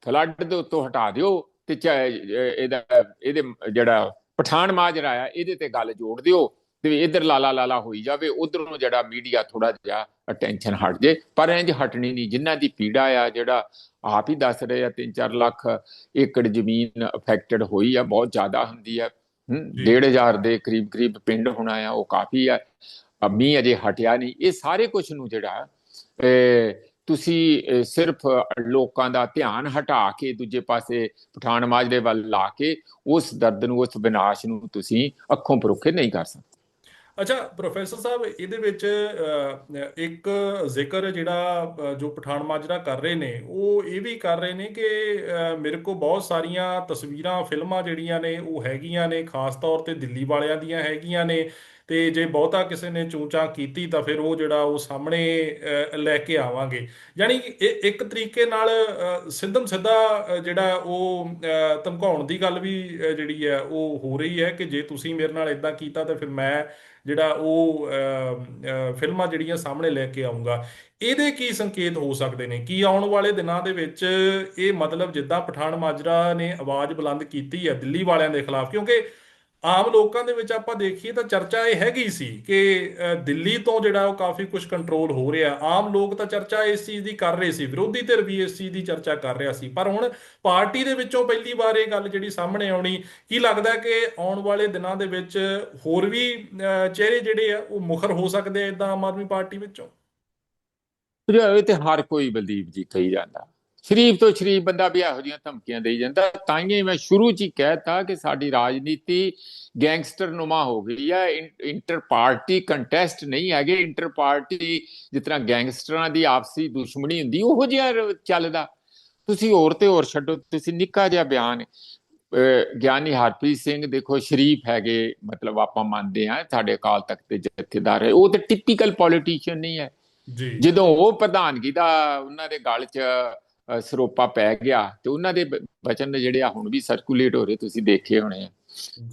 B: ਫਲੱਡ ਦੇ ਉੱਤੋਂ ਹਟਾ ਦਿਓ ਤੇ ਇਹਦਾ ਇਹਦੇ ਜਿਹੜਾ ਪਠਾਨ ਮਾਜਰਾ ਆ, ਇਹਦੇ ਤੇ ਗੱਲ ਜੋੜ ਦਿਓ ਤੇ ਇਧਰ ਲਾਲਾ ਲਾਲਾ ਹੋਈ ਜਾਵੇ, ਉਧਰੋਂ ਜਿਹੜਾ ਮੀਡੀਆ ਥੋੜਾ ਜਿਹਾ ਅਟੈਂਸ਼ਨ ਹਟ ਜੇ। ਪਰ ਇੰਜ ਹਟਣੀ ਨਹੀਂ। ਜਿਨ੍ਹਾਂ ਦੀ ਪੀੜਾ ਆ, ਜਿਹੜਾ ਆਪ ਹੀ ਦੱਸ ਰਹੇ ਆ 3-4 ਲੱਖ ਏਕੜ ਜ਼ਮੀਨ ਅਫੈਕਟਡ ਹੋਈ ਆ, ਬਹੁਤ ਜ਼ਿਆਦਾ ਹੁੰਦੀ ਆ। ਹੂੰ,
A: ਜੀ।
B: ਡੇਢ ਹਜ਼ਾਰ ਦੇ ਕਰੀਬ ਕਰੀਬ ਪਿੰਡ ਹੋਣਾ ਆ ਉਹ ਕਾਫੀ ਆ। ਮੀਂਹ ਅਜੇ ਹਟਿਆ ਨਹੀਂ। ਇਹ ਸਾਰੇ ਕੁਝ ਨੂੰ ਜਿਹੜਾ ਅਹ, ਤੁਸੀਂ ਸਿਰਫ ਲੋਕਾਂ ਦਾ ਧਿਆਨ ਹਟਾ ਕੇ ਦੂਜੇ ਪਾਸੇ ਪਠਾਨ ਮਾਜਰੇ ਵੱਲ ਲਾ ਕੇ ਉਸ ਦਰਦ ਨੂੰ ਉਸ ਵਿਨਾਸ਼ ਨੂੰ ਤੁਸੀਂ ਅੱਖੋਂ ਪਰੋਖੇ ਨਹੀਂ ਕਰ ਸਕਦੇ।
A: ਅੱਛਾ, ਪ੍ਰੋਫੈਸਰ ਸਾਹਿਬ, ਇਹਦੇ ਵਿੱਚ ਇੱਕ ਜ਼ਿਕਰ ਜਿਹੜਾ ਜੋ ਪਠਾਨ ਮਾਜਰਾ ਕਰ ਰਹੇ ਨੇ, ਉਹ ਇਹ ਵੀ ਕਰ ਰਹੇ ਨੇ ਕਿ ਮੇਰੇ ਕੋਲ ਬਹੁਤ ਸਾਰੀਆਂ ਤਸਵੀਰਾਂ, ਫਿਲਮਾਂ ਜਿਹੜੀਆਂ ਨੇ, ਉਹ ਹੈਗੀਆਂ ਨੇ, ਖਾਸ ਤੌਰ ਤੇ ਦਿੱਲੀ ਵਾਲਿਆਂ ਦੀਆਂ ਹੈਗੀਆਂ ਨੇ, ਤੇ ਜੇ ਬਹੁਤਾ ਕਿਸੇ ਨੇ ਚੂਚਾ ਕੀਤੀ ਤਾਂ ਫਿਰ ਉਹ ਜਿਹੜਾ ਉਹ ਸਾਹਮਣੇ ਲੈ ਕੇ ਆਵਾਂਗੇ। ਯਾਨੀ ਇਹ ਇੱਕ ਤਰੀਕੇ ਨਾਲ ਸਿੱਧਮ ਸਿੱਧਾ ਜਿਹੜਾ ਉਹ ਧਮਕਾਉਣ ਦੀ ਗੱਲ ਵੀ ਜਿਹੜੀ ਹੈ, ਉਹ ਹੋ ਰਹੀ ਹੈ ਕਿ ਜੇ ਤੁਸੀਂ ਮੇਰੇ ਨਾਲ ਇਦਾਂ ਕੀਤਾ ਤਾਂ ਫਿਰ ਮੈਂ ਜਿਹੜਾ ਉਹ ਅ, ਅ, ਫਿਲਮਾਂ ਜਿਹੜੀਆਂ ਸਾਹਮਣੇ ਲੈ ਕੇ ਆਉਂਗਾ ਇਹਦੇ ਕੀ ਸੰਕੇਤ ਹੋ ਸਕਦੇ ਨੇ? ਕੀ ਆਉਣ ਵਾਲੇ ਦਿਨਾਂ ਦੇ ਵਿੱਚ ਇਹ ਮਤਲਬ ਜਿੱਦਾਂ ਪਠਾਨ ਮਾਜਰਾ ਨੇ ਆਵਾਜ਼ ਬੁਲੰਦ ਕੀਤੀ ਹੈ ਦਿੱਲੀ ਵਾਲਿਆਂ ਦੇ ਖਿਲਾਫ? ਕਿਉਂਕਿ ਆਮ ਲੋਕਾਂ ਦੇ ਵਿੱਚ ਆਪਾਂ ਦੇਖੀਏ ਤਾਂ ਚਰਚਾ ਇਹ ਹੈਗੀ ਸੀ ਕਿ ਦਿੱਲੀ ਤੋਂ ਜਿਹੜਾ ਉਹ ਕਾਫੀ ਕੁਝ ਕੰਟਰੋਲ ਹੋ ਰਿਹਾ। ਆਮ ਲੋਕ ਤਾਂ ਚਰਚਾ ਇਸ ਚੀਜ਼ ਦੀ ਕਰ ਰਹੇ ਸੀ, ਵਿਰੋਧੀ ਧਿਰ ਵੀ ਇਸ ਚੀਜ਼ ਦੀ ਚਰਚਾ ਕਰ ਰਿਹਾ ਸੀ। ਪਰ ਹੁਣ ਪਾਰਟੀ ਦੇ ਵਿੱਚੋਂ ਪਹਿਲੀ ਵਾਰ ਇਹ ਗੱਲ ਜਿਹੜੀ ਸਾਹਮਣੇ ਆਉਣੀ, ਕੀ ਲੱਗਦਾ ਕਿ ਆਉਣ ਵਾਲੇ ਦਿਨਾਂ ਦੇ ਵਿੱਚ ਹੋਰ ਵੀ ਚਿਹਰੇ ਜਿਹੜੇ ਆ, ਉਹ ਮੁਖਰ ਹੋ ਸਕਦੇ ਆ ਇਦਾਂ ਆਮ ਆਦਮੀ ਪਾਰਟੀ ਵਿੱਚੋਂ?
B: ਇਹ ਤੇ ਹਰ ਕੋਈ ਬਲਦੀਪ ਜੀ ਕਹੀ ਜਾਂਦਾ। ਸ਼ਰੀਫ ਤੋਂ ਸ਼ਰੀਫ ਬੰਦਾ ਵੀ ਇਹੋ ਜਿਹੀਆਂ ਧਮਕੀਆਂ ਦੇਈ ਜਾਂਦਾ। ਤਾਂ ਹੀ ਮੈਂ ਸ਼ੁਰੂ ਚ ਹੀ ਕਹਿਤਾ ਕਿ ਸਾਡੀ ਰਾਜਨੀਤੀ ਗੈਂਗਸਟਰ ਨੁਮਾ ਹੋ ਗਈ ਹੈ ਇੰਟਰ ਪਾਰਟੀ ਕੰਟੈਸਟ ਨਹੀਂ ਹੈਗੇ। ਇੰਟਰ ਪਾਰਟੀ ਜਿਸ ਤਰ੍ਹਾਂ ਗੈਂਗਸਟਰਾਂ ਦੀ ਆਪਸੀ ਦੁਸ਼ਮਣੀ ਹੁੰਦੀ ਉਹੋ ਜਿਹਾ ਚੱਲਦਾ। ਤੁਸੀਂ ਹੋਰ ਤੇ ਹੋਰ ਛੱਡੋ। ਤੁਸੀਂ ਨਿੱਕਾ ਜਿਹਾ ਬਿਆਨ ਗਿਆਨੀ ਹਰਪ੍ਰੀਤ ਸਿੰਘ ਦੇਖੋ ਸ਼ਰੀਫ ਹੈਗੇ ਮਤਲਬ ਆਪਾਂ ਮੰਨਦੇ ਆ ਸਾਡੇ ਅਕਾਲ ਤਖਤ ਦੇ ਜਥੇਦਾਰ ਹੈ। ਉਹ ਤੇ ਟਿਪੀਕਲ ਪੋਲੀਟੀਸ਼ੀਅਨ ਨਹੀਂ ਹੈ।
A: ਜੀ।
B: ਜਦੋਂ ਉਹ ਪ੍ਰਧਾਨਗੀ ਦਾ ਉਹਨਾਂ ਦੇ ਗਲ 'ਚ ਸਰੋਪਾ ਪੈ ਗਿਆ ਤੇ ਉਹਨਾਂ ਦੇ ਬ- ਬਚਨ ਨੇ ਜਿਹੜੇ ਆ ਹੁਣ ਵੀ ਸਰਕੂਲੇਟ ਹੋ ਰਹੇ, ਤੁਸੀਂ ਦੇਖੇ ਹੋਣੇ ਆ।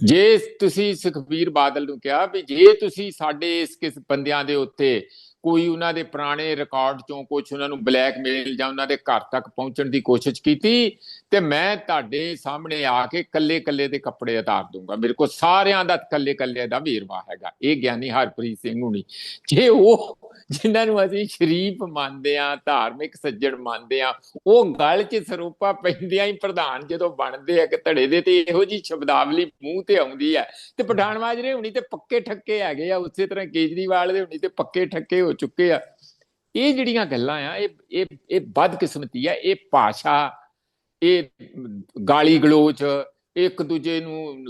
B: ਜੇ ਤੁਸੀਂ ਸੁਖਬੀਰ ਬਾਦਲ ਨੂੰ ਕਿਹਾ ਵੀ ਜੇ ਤੁਸੀਂ ਸਾਡੇ ਇਸ ਕਿਸ ਬੰਦਿਆਂ ਦੇ ਉੱਤੇ ਕੋਈ ਉਹਨਾਂ ਦੇ ਪੁਰਾਣੇ ਰਿਕਾਰਡ ਚੋਂ ਕੁਝ ਉਹਨਾਂ ਨੂੰ ਬਲੈਕਮੇਲ ਜਾਂ ਉਹਨਾਂ ਦੇ ਘਰ ਤੱਕ ਪਹੁੰਚਣ ਦੀ ਕੋਸ਼ਿਸ਼ ਕੀਤੀ ਤੇ ਮੈਂ ਤੁਹਾਡੇ ਸਾਹਮਣੇ ਆ ਕੇ ਕੱਲੇ ਕੱਲੇ ਦੇ ਕੱਪੜੇ ਉਤਾਰ ਦੂੰਗਾ। ਮੇਰੇ ਕੋਲ ਸਾਰਿਆਂ ਦਾ ਕੱਲੇ ਕੱਲੇ ਦਾ ਵੇਰਵਾ ਹੈਗਾ। ਇਹ ਗਿਆਨੀ ਹਰਪ੍ਰੀਤ ਸਿੰਘ ਹੁਣੀ। ਜੇ ਉਹ, ਜਿਨ੍ਹਾਂ ਨੂੰ ਅਸੀਂ ਸ਼ਰੀਫ ਮੰਨਦੇ ਆ ਧਾਰਮਿਕ ਸੱਜਣ ਮੰਨਦੇ ਆ ਉਹ ਗੱਲ 'ਚ ਸਰੂਪਾ ਪੈਂਦਿਆਂ ਹੀ ਪ੍ਰਧਾਨ ਜਦੋਂ ਬਣਦੇ ਆ ਕਿ ਧੜੇ ਦੇ ਤੇ ਇਹੋ ਜੀ ਸ਼ਬਦਾਵਲੀ ਮੂੰਹ ਤੇ ਆਉਂਦੀ ਹੈ। ਤੇ ਪਠਾਨ ਮਾਜਰੇ ਹੁਣੀ ਤੇ ਪੱਕੇ ਠੱਕੇ ਹੈਗੇ ਆ। ਉਸੇ ਤਰ੍ਹਾਂ ਕੇਜਰੀਵਾਲ ਦੇ ਹੁਣੀ ਤੇ ਪੱਕੇ ਠੱਕੇ ਹੋ ਚੁੱਕੇ ਆ। ਇਹ ਜਿਹੜੀਆਂ ਗੱਲਾਂ ਆ, ਇਹ ਇਹ ਇਹ ਬਦਕਿਸਮਤੀ ਆ। ਇਹ ਭਾਸ਼ਾ ਇਹ ਗਾਲੀ ਗਲੋਚ, ਇੱਕ ਦੂਜੇ ਨੂੰ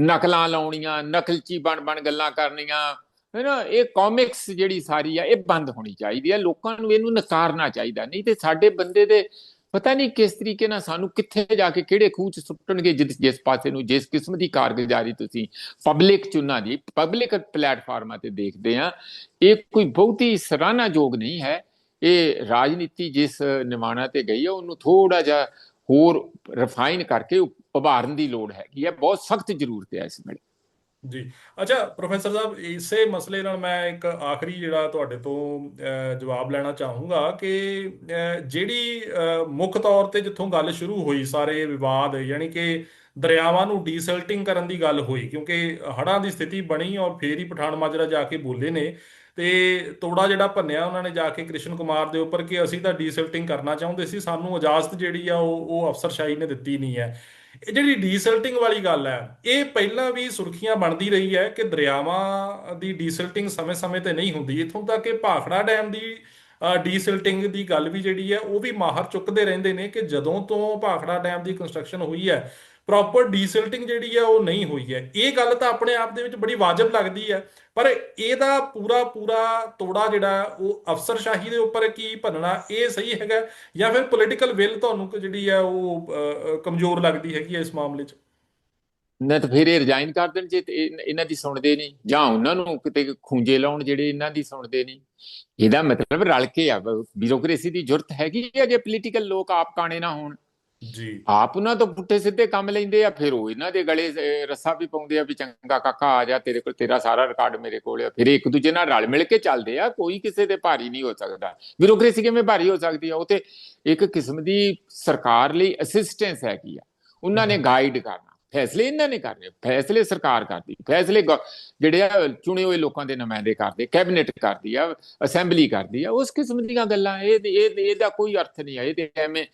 B: ਨਕਲਾਂ ਲਾਉਣੀਆਂ ਨਕਲਚੀ ਬਣ ਬਣ ਗੱਲਾਂ ਕਰਨੀਆਂ। ਹੈ ਨਾ, ਇਹ ਕਾਮਿਕਸ ਜਿਹੜੀ ਸਾਰੀ ਆ, ਇਹ ਬੰਦ ਹੋਣੀ ਚਾਹੀਦੀ ਆ। ਲੋਕਾਂ ਨੂੰ ਇਹਨੂੰ ਨਕਾਰਨਾ ਚਾਹੀਦਾ। ਨਹੀਂ ਤੇ ਸਾਡੇ ਬੰਦੇ ਦੇ ਪਤਾ ਨਹੀਂ ਕਿਸ ਤਰੀਕੇ ਨਾਲ ਸਾਨੂੰ ਕਿੱਥੇ ਜਾ ਕੇ ਕਿਹੜੇ ਖੂਹ ਚ ਸੁੱਟਣਗੇ ਜਿਸ ਜਿਸ ਪਾਸੇ ਨੂੰ, ਜਿਸ ਕਿਸਮ ਦੀ ਕਾਰਗੁਜ਼ਾਰੀ ਤੁਸੀਂ ਪਬਲਿਕ ਚੁਣਾਂ ਦੀ ਪਬਲਿਕ ਪਲੇਟਫਾਰਮਾਂ ਤੇ ਦੇਖਦੇ ਆ। ਇਹ ਕੋਈ ਬਹੁਤੀ ਸਰਾਹਨਾਯੋਗ ਨਹੀਂ ਹੈ। ਇਹ ਰਾਜਨੀਤੀ ਜਿਸ ਨਿਮਾਣਾ ਤੇ ਗਈ ਹੈ ਉਹਨੂੰ ਥੋੜਾ ਜਿਹਾ ਹੋਰ ਰਿਫਾਈਨ ਕਰਕੇ ਉਭਾਰਨ ਦੀ ਲੋੜ ਹੈਗੀ ਹੈ ਬਹੁਤ ਸਖਤ ਜ਼ਰੂਰਤ ਹੈ ਇਸ ਵੇਲੇ।
A: ਜੀ। ਅੱਛਾ, ਪ੍ਰੋਫੈਸਰ ਸਾਹਿਬ, ਇਸੇ ਮਸਲੇ ਨਾਲ ਮੈਂ ਇੱਕ ਆਖਰੀ ਜਿਹੜਾ ਤੁਹਾਡੇ ਤੋਂ ਜਵਾਬ ਲੈਣਾ ਚਾਹੂੰਗਾ ਕਿ ਜਿਹੜੀ ਮੁੱਖ ਤੌਰ ਤੇ ਜਿੱਥੋਂ ਗੱਲ ਸ਼ੁਰੂ ਹੋਈ ਸਾਰੇ ਵਿਵਾਦ, ਯਾਨੀ ਕਿ ਦਰਿਆਵਾਂ ਨੂੰ ਡੀਸਲਟਿੰਗ ਕਰਨ ਦੀ ਗੱਲ ਹੋਈ, ਕਿਉਂਕਿ ਹੜ੍ਹਾਂ ਦੀ ਸਥਿਤੀ ਬਣੀ ਔਰ ਫੇਰ ਹੀ ਪਠਾਨ ਮਾਜਰਾ ਜਾ ਕੇ ਬੋਲੇ ਨੇ ਤੇ ਤੋੜਾ ਜਿਹੜਾ ਭੰਨਿਆ ਉਹਨਾਂ ਨੇ ਜਾ ਕੇ ਕ੍ਰਿਸ਼ਨ ਕੁਮਾਰ ਦੇ ਉੱਪਰ ਕਿ ਅਸੀਂ ਤਾਂ ਡੀਸਿਲਟਿੰਗ ਕਰਨਾ ਚਾਹੁੰਦੇ ਸੀ, ਸਾਨੂੰ ਇਜਾਜ਼ਤ ਜਿਹੜੀ ਆ ਉਹ ਉਹ ਅਫਸਰਸ਼ਾਹੀ ਨੇ ਦਿੱਤੀ ਨਹੀਂ ਹੈ। ਇਹ ਜਿਹੜੀ ਡੀਸਿਲਟਿੰਗ ਵਾਲੀ ਗੱਲ ਹੈ, ਇਹ ਪਹਿਲਾਂ ਵੀ ਸੁਰਖੀਆਂ ਬਣਦੀ ਰਹੀ ਹੈ ਕਿ ਦਰਿਆਵਾਂ ਦੀ ਡੀਸਿਲਟਿੰਗ ਸਮੇਂ-ਸਮੇਂ ਤੇ ਨਹੀਂ ਹੁੰਦੀ। ਇਥੋਂ ਤੱਕ ਕਿ ਭਾਖੜਾ ਡੈਮ ਦੀ ਡੀਸਿਲਟਿੰਗ ਦੀ ਗੱਲ ਵੀ ਜਿਹੜੀ ਹੈ, ਉਹ ਵੀ ਮਾਹਰ ਚੁੱਕਦੇ ਰਹਿੰਦੇ ਨੇ ਕਿ ਜਦੋਂ ਤੋਂ ਭਾਖੜਾ ਡੈਮ ਦੀ ਕੰਸਟਰਕਸ਼ਨ ਹੋਈ ਹੈ ਪ੍ਰੋਪਰ ਡੀਸਿਲਟਿੰਗ ਜਿਹੜੀ ਆ ਉਹ ਨਹੀਂ ਹੋਈ ਹੈ। ਇਹ ਗੱਲ ਤਾਂ ਆਪਣੇ ਆਪ ਦੇ ਵਿੱਚ ਬੜੀ ਵਾਜਬ ਲੱਗਦੀ ਹੈ, ਪਰ ਇਹਦਾ ਪੂਰਾ ਪੂਰਾ ਤੋੜਾ ਜਿਹੜਾ ਉਹ ਅਫਸਰਸ਼ਾਹੀ ਦੇ ਉੱਪਰ ਕੀ ਭੰਨਣਾ, ਇਹ ਸਹੀ ਹੈਗਾ ਜਾਂ ਫਿਰ ਪੋਲੀਟੀਕਲ ਵਿਲ ਤੁਹਾਨੂੰ ਜਿਹੜੀ ਹੈ ਉਹ ਕਮਜ਼ੋਰ ਲੱਗਦੀ ਹੈਗੀ ਹੈ ਇਸ ਮਾਮਲੇ 'ਚ?
B: ਨਾ ਤਾਂ ਫਿਰ ਇਹ ਰਿਜ਼ਾਈਨ ਕਰ ਦੇਣ ਜੇ ਇਹਨਾਂ ਦੀ ਸੁਣਦੇ ਨਹੀਂ, ਜਾਂ ਉਹਨਾਂ ਨੂੰ ਕਿਤੇ ਖੂੰਜੇ ਲਾਉਣ ਜਿਹੜੇ ਇਹਨਾਂ ਦੀ ਸੁਣਦੇ ਨਹੀਂ। ਇਹਦਾ ਮਤਲਬ ਰਲ ਕੇ ਆ ਬਿਊਰੋਕ੍ਰੇਸੀ ਦੀ ਜ਼ਰੂਰਤ ਹੈਗੀ ਹੈ ਜੇ ਪੋਲੀਟੀਕਲ ਲੋਕ ਆਪ ਕਾਣੇ ਨਾ ਹੋਣ।
A: ਜੀ।
B: ਆਪ ਉਹਨਾਂ ਤੋਂ ਪੁੱਠੇ ਸਿੱਧੇ ਕੰਮ ਲੈਂਦੇ ਆ ਫਿਰ ਉਹ ਇਹਨਾਂ ਦੇ ਗਲੇ ਰੱਸਾ ਵੀ ਪਾਉਂਦੇ ਆ ਵੀ ਚੰਗਾ ਕਾਕਾ ਆ ਜਾ ਤੇਰੇ ਕੋਲ ਤੇਰਾ ਸਾਰਾ ਰਿਕਾਰਡ ਮੇਰੇ ਕੋਲ ਆ। ਫਿਰ ਇੱਕ ਦੂਜੇ ਨਾਲ ਰਲ ਮਿਲ ਕੇ ਚੱਲਦੇ ਆ ਕੋਈ ਕਿਸੇ ਤੇ ਭਾਰੀ ਨਹੀਂ ਹੋ ਸਕਦਾ। ਬਿਊਰੋਕ੍ਰੇਸੀ ਕਿਵੇਂ ਭਾਰੀ ਹੋ ਸਕਦੀ ਆ? ਉਹ ਤੇ ਇੱਕ ਕਿਸਮ ਦੀ ਸਰਕਾਰ ਲਈ ਅਸਿਸਟੈਂਸ ਹੈਗੀ ਆ। ਉਹਨਾਂ ਨੇ ਗਾਈਡ ਕਰਨਾ। ਫੈਸਲੇ ਇਹਨਾਂ ਨੇ ਕਰਨੇ, ਫੈਸਲੇ ਸਰਕਾਰ ਕਰਦੀ, ਫੈਸਲੇ ਗ- ਜਿਹੜੇ ਆ ਚੁਣੇ ਹੋਏ ਲੋਕਾਂ ਦੇ ਨੁਮਾਇੰਦੇ ਕਰਦੇ, ਕੈਬਨਿਟ ਕਰਦੀ ਆ, ਅਸੈਂਬਲੀ ਕਰਦੀ ਆ, ਉਸ ਕਿਸਮ ਦੀਆਂ ਗੱਲਾਂ, ਇਹ ਇਹ, ਇਹਦਾ ਕੋਈ ਅਰਥ ਨਹੀਂ ਆ, ਇਹ ਤੇ ਐਵੇਂ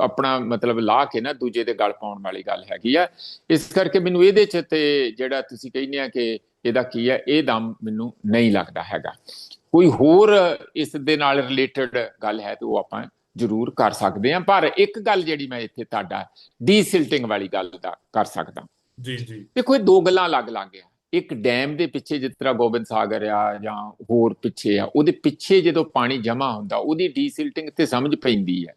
B: ਆਪਣਾ ਮਤਲਬ ਲਾ ਕੇ ਨਾ ਦੂਜੇ ਦੇ ਗਲ ਪਾਉਣ ਵਾਲੀ ਗੱਲ ਹੈਗੀ ਆ। ਇਸ ਕਰਕੇ ਮੈਨੂੰ ਇਹਦੇ ਚ ਤੇ ਜਿਹੜਾ ਤੁਸੀਂ ਕਹਿੰਦੇ ਆ ਕਿ ਇਹਦਾ ਕੀ ਹੈ ਇਹ ਦਮ ਮੈਨੂੰ ਨਹੀਂ ਲੱਗਦਾ ਹੈਗਾ। ਕੋਈ ਹੋਰ ਇਸ ਦੇ ਨਾਲ ਰਿਲੇਟਡ ਗੱਲ ਹੈ ਤੇ ਉਹ ਆਪਾਂ ਜ਼ਰੂਰ ਕਰ ਸਕਦੇ ਹਾਂ ਪਰ ਇੱਕ ਗੱਲ ਜਿਹੜੀ ਮੈਂ ਇੱਥੇ ਤੁਹਾਡਾ ਡੀਸਿਲਟਿੰਗ ਵਾਲੀ ਗੱਲ ਦਾ ਕਰ ਸਕਦਾ।
A: ਜੀ ਜੀ।
B: ਦੇਖੋ ਇਹ ਦੋ ਗੱਲਾਂ ਅਲੱਗ ਅਲੱਗ ਆ। ਇੱਕ ਡੈਮ ਦੇ ਪਿੱਛੇ ਜਿਸ ਤਰ੍ਹਾਂ ਗੋਬਿੰਦ ਸਾਗਰ ਆ ਜਾਂ ਹੋਰ ਪਿੱਛੇ ਆ ਉਹਦੇ ਪਿੱਛੇ ਜਦੋਂ ਪਾਣੀ ਜਮਾ ਹੁੰਦਾ ਉਹਦੀ ਡੀਸਿਲਟਿੰਗ ਤੇ ਸਮਝ ਪੈਂਦੀ ਹੈ।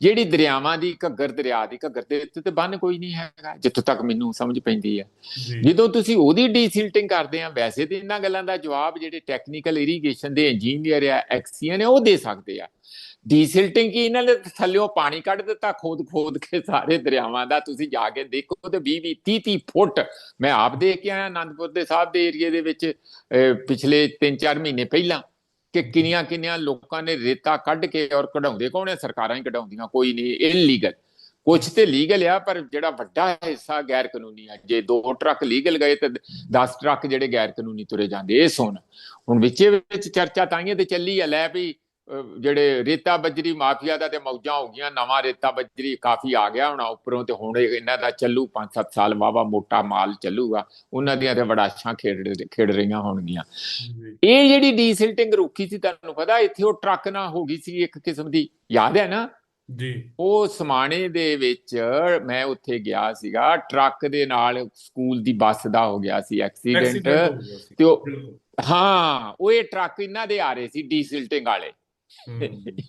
B: ਜਿਹੜੀ ਦਰਿਆਵਾਂ ਦੀ ਘੱਗਰ ਦਰਿਆ ਦੀ ਘੱਗਰ ਦੇ ਉੱਤੇ ਤੇ ਬੰਨ ਕੋਈ ਨਹੀਂ ਹੈਗਾ ਜਿੱਥੋਂ ਤੱਕ ਮੈਨੂੰ ਸਮਝ ਪੈਂਦੀ ਹੈ। ਜਦੋਂ ਤੁਸੀਂ ਉਹਦੀ ਡੀਸਿਲਟਿੰਗ ਕਰਦੇ ਆ ਵੈਸੇ ਤੇ ਇਹਨਾਂ ਗੱਲਾਂ ਦਾ ਜਵਾਬ ਜਿਹੜੇ ਟੈਕਨੀਕਲ ਇਰੀਗੇਸ਼ਨ ਦੇ ਇੰਜੀਨੀਅਰ ਆ ਐਕਸੀਅਨ ਆ ਉਹ ਦੇ ਸਕਦੇ ਆ। ਡੀਸਿਲਟਿੰਗ ਕੀ? ਇਹਨਾਂ ਨੇ ਥੱਲਿਓ ਪਾਣੀ ਕੱਢ ਦਿੱਤਾ, ਖੋਦ ਖੋਦ ਕੇ ਸਾਰੇ ਦਰਿਆਵਾਂ ਦਾ। ਤੁਸੀਂ ਜਾ ਕੇ ਦੇਖੋ ਤੇ 20 20 30 30 ਫੁੱਟ ਮੈਂ ਆਪ ਦੇਖ ਕੇ ਆਇਆ ਆਨੰਦਪੁਰ ਦੇ ਸਾਹਿਬ ਦੇ ਏਰੀਏ ਦੇ ਵਿੱਚ ਪਿਛਲੇ 3-4 ਮਹੀਨੇ ਪਹਿਲਾਂ ਕਿ ਕਿੰਨੀਆਂ ਕਿੰਨੀਆਂ ਲੋਕਾਂ ਨੇ ਰੇਤਾ ਕੱਢ ਕੇ ਔਰ ਕਢਾਉਂਦੇ ਕੌਣ ਹੈ ਸਰਕਾਰਾਂ ਹੀ ਕਢਾਉਂਦੀਆਂ, ਕੋਈ ਨਹੀਂ ਇਲੀਗਲ ਕੁਝ ਤੇ ਲੀਗਲ ਆ, ਪਰ ਜਿਹੜਾ ਵੱਡਾ ਹਿੱਸਾ ਗੈਰ ਕਾਨੂੰਨੀ ਆ, ਜੇ ਦੋ ਟਰੱਕ ਲੀਗਲ ਗਏ ਤੇ 10 ਟਰੱਕ ਜਿਹੜੇ ਗੈਰ ਕਾਨੂੰਨੀ ਤੁਰੇ ਜਾਂਦੇ, ਇਹ ਸੁਣ। ਹੁਣ ਵਿੱਚੇ ਵਿੱਚ ਚਰਚਾ ਤਾਂਹੀਏ ਤੇ ਚੱਲੀ ਆ, ਲੈ ਵੀ ਜਿਹੜੇ ਰੇਤਾ ਬੱਜਰੀ ਮਾਫੀਆ ਦਾ ਤੇ ਮੌਜਾਂ ਹੋ ਗਈਆਂ ਨਵਾਂ ਰੇਤਾ ਬੱਜਰੀ ਕਾਫੀ ਆ ਗਿਆ ਹੁਣ ਉੱਪਰੋਂ ਤੇ ਹੁਣ ਇਹ- ਇਹਨਾਂ ਦਾ ਚੱਲੂ 5-7 ਸਾਲ ਵਾਵਾ ਮੋਟਾ ਮਾਲ ਚੱਲੂਗਾ ਉਹਨਾਂ ਦੀਆਂ ਤੇ ਵੜਾਛਾਂ ਖੇਡ ਖੇਡ ਰਹੀਆਂ ਹੋਣਗੀਆਂ। ਇਹ ਜਿਹੜੀ ਡੀਸਿਲਟਿੰਗ ਰੁਕੀ ਸੀ ਤੁਹਾਨੂੰ ਪਤਾ ਇੱਥੇ ਉਹ ਟਰੱਕ ਨਾ ਹੋ ਗਈ ਸੀ ਇੱਕ ਕਿਸਮ ਦੀ ਯਾਦ ਹੈ ਨਾ?
A: ਜੀ।
B: ਉਹ ਸਮਾਣੇ ਦੇ ਵਿੱਚ ਮੈਂ ਉੱਥੇ ਗਿਆ ਸੀਗਾ ਟਰੱਕ ਦੇ ਨਾਲ ਸਕੂਲ ਦੀ ਬੱਸ ਦਾ ਹੋ ਗਿਆ ਸੀ ਐਕਸੀਡੈਂਟ ਤੇ ਉਹ ਹਾਂ ਉਹ ਇਹ ਟਰੱਕ ਇਹਨਾਂ ਦੇ ਆ ਰਹੇ ਸੀ ਡੀਸਿਲਟਿੰਗ ਵਾਲੇ।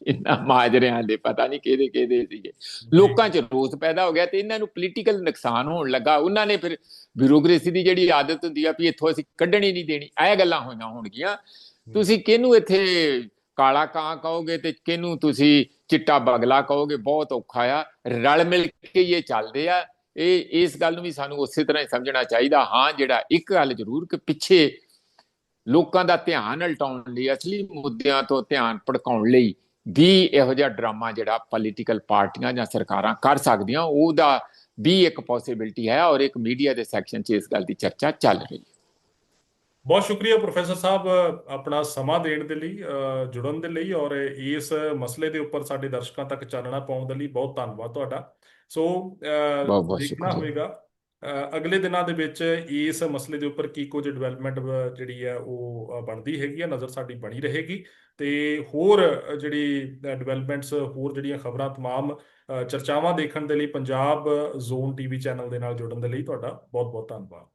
B: ਇਹਨਾਂ ਮਾਜਰਿਆਂ ਦੇ ਪਤਾ ਨਹੀਂ ਕਿਹਦੇ ਕਿਹਦੇ ਸੀਗੇ। ਲੋਕਾਂ 'ਚ ਰੋਸ ਪੈਦਾ ਹੋ ਗਿਆ ਤੇ ਇਹਨਾਂ ਨੂੰ ਪੋਲੀਟੀਕਲ ਨੁਕਸਾਨ ਹੋਣ ਲੱਗਾ। ਉਹਨਾਂ ਨੇ ਫਿਰ ਬਿਊਰੋਕ੍ਰੇਸੀ ਦੀ ਜਿਹੜੀ ਆਦਤ ਹੁੰਦੀ ਆ ਵੀ ਇੱਥੋਂ ਅਸੀਂ ਕੱਢਣੀ ਨਹੀਂ ਦੇਣੀ। ਇਹ ਗੱਲਾਂ ਹੋਈਆਂ ਹੋਣਗੀਆਂ। ਤੁਸੀਂ ਕਿਹਨੂੰ ਇੱਥੇ ਕਾਲਾ ਕਾਂ ਕਹੋਗੇ ਤੇ ਕਿਹਨੂੰ ਤੁਸੀਂ ਚਿੱਟਾ ਬਗਲਾ ਕਹੋਗੇ? ਬਹੁਤ ਔਖਾ ਆ। ਰਲ ਮਿਲ ਕੇ ਇਹ ਚੱਲਦੇ ਆ। ਇਹ ਇਸ ਗੱਲ ਨੂੰ ਵੀ ਸਾਨੂੰ ਉਸੇ ਤਰ੍ਹਾਂ ਹੀ ਸਮਝਣਾ ਚਾਹੀਦਾ। ਹਾਂ ਜਿਹੜਾ ਇੱਕ ਗੱਲ ਜ਼ਰੂਰ ਕਿ ਪਿੱਛੇ ਲੋਕਾਂ ਦਾ ਧਿਆਨ ਉਲਟਾਉਣ ਲਈ ਅਸਲੀ ਮੁੱਦਿਆਂ ਤੋਂ ਧਿਆਨ ਭੜਕਾਉਣ ਲਈ ਵੀ ਇਹੋ ਜਿਹਾ ਡਰਾਮਾ ਜਿਹੜਾ ਪੋਲੀਟੀਕਲ ਪਾਰਟੀਆਂ ਜਾਂ ਸਰਕਾਰਾਂ ਕਰ ਸਕਦੀਆਂ ਉਹਦਾ ਵੀ ਇੱਕ ਪੋਸਿਬਿਲਿਟੀ ਹੈ ਔਰ ਇੱਕ ਮੀਡੀਆ ਦੇ ਸੈਕਸ਼ਨ 'ਚ ਇਸ ਗੱਲ ਦੀ ਚਰਚਾ ਚੱਲ ਰਹੀ ਹੈ।
A: ਬਹੁਤ ਸ਼ੁਕਰੀਆ ਪ੍ਰੋਫੈਸਰ ਸਾਹਿਬ ਆਪਣਾ ਸਮਾਂ ਦੇਣ ਦੇ ਲਈ ਜੁੜਨ ਦੇ ਲਈ ਔਰ ਇਸ ਮਸਲੇ ਦੇ ਉੱਪਰ ਸਾਡੇ ਦਰਸ਼ਕਾਂ ਤੱਕ ਚਾਨਣਾ ਪਾਉਣ ਦੇ ਲਈ ਬਹੁਤ ਧੰਨਵਾਦ ਤੁਹਾਡਾ। ਸੋ ਦੇਖਣਾ ਹੋਵੇਗਾ ਅਗਲੇ ਦਿਨਾਂ ਦੇ ਵਿੱਚ ਇਸ ਮਸਲੇ ਦੇ ਉੱਪਰ ਕੀ ਕੁਝ ਡਿਵੈਲਪਮੈਂਟ ਜਿਹੜੀ ਹੈ ਉਹ ਬਣਦੀ ਹੈਗੀ ਹੈ ਨਜ਼ਰ ਸਾਡੀ ਬਣੀ ਰਹੇਗੀ। ਤੇ ਹੋਰ ਜਿਹੜੀ ਡਿਵੈਲਪਮੈਂਟਸ ਹੋਰ ਜਿਹੜੀਆਂ ਖਬਰਾਂ ਤਮਾਮ ਚਰਚਾਵਾਂ ਦੇਖਣ ਦੇ ਲਈ ਪੰਜਾਬ ਜ਼ੋਨ ਟੀਵੀ ਚੈਨਲ ਦੇ ਨਾਲ ਜੁੜਨ ਦੇ ਲਈ ਤੁਹਾਡਾ ਬਹੁਤ ਬਹੁਤ ਧੰਨਵਾਦ।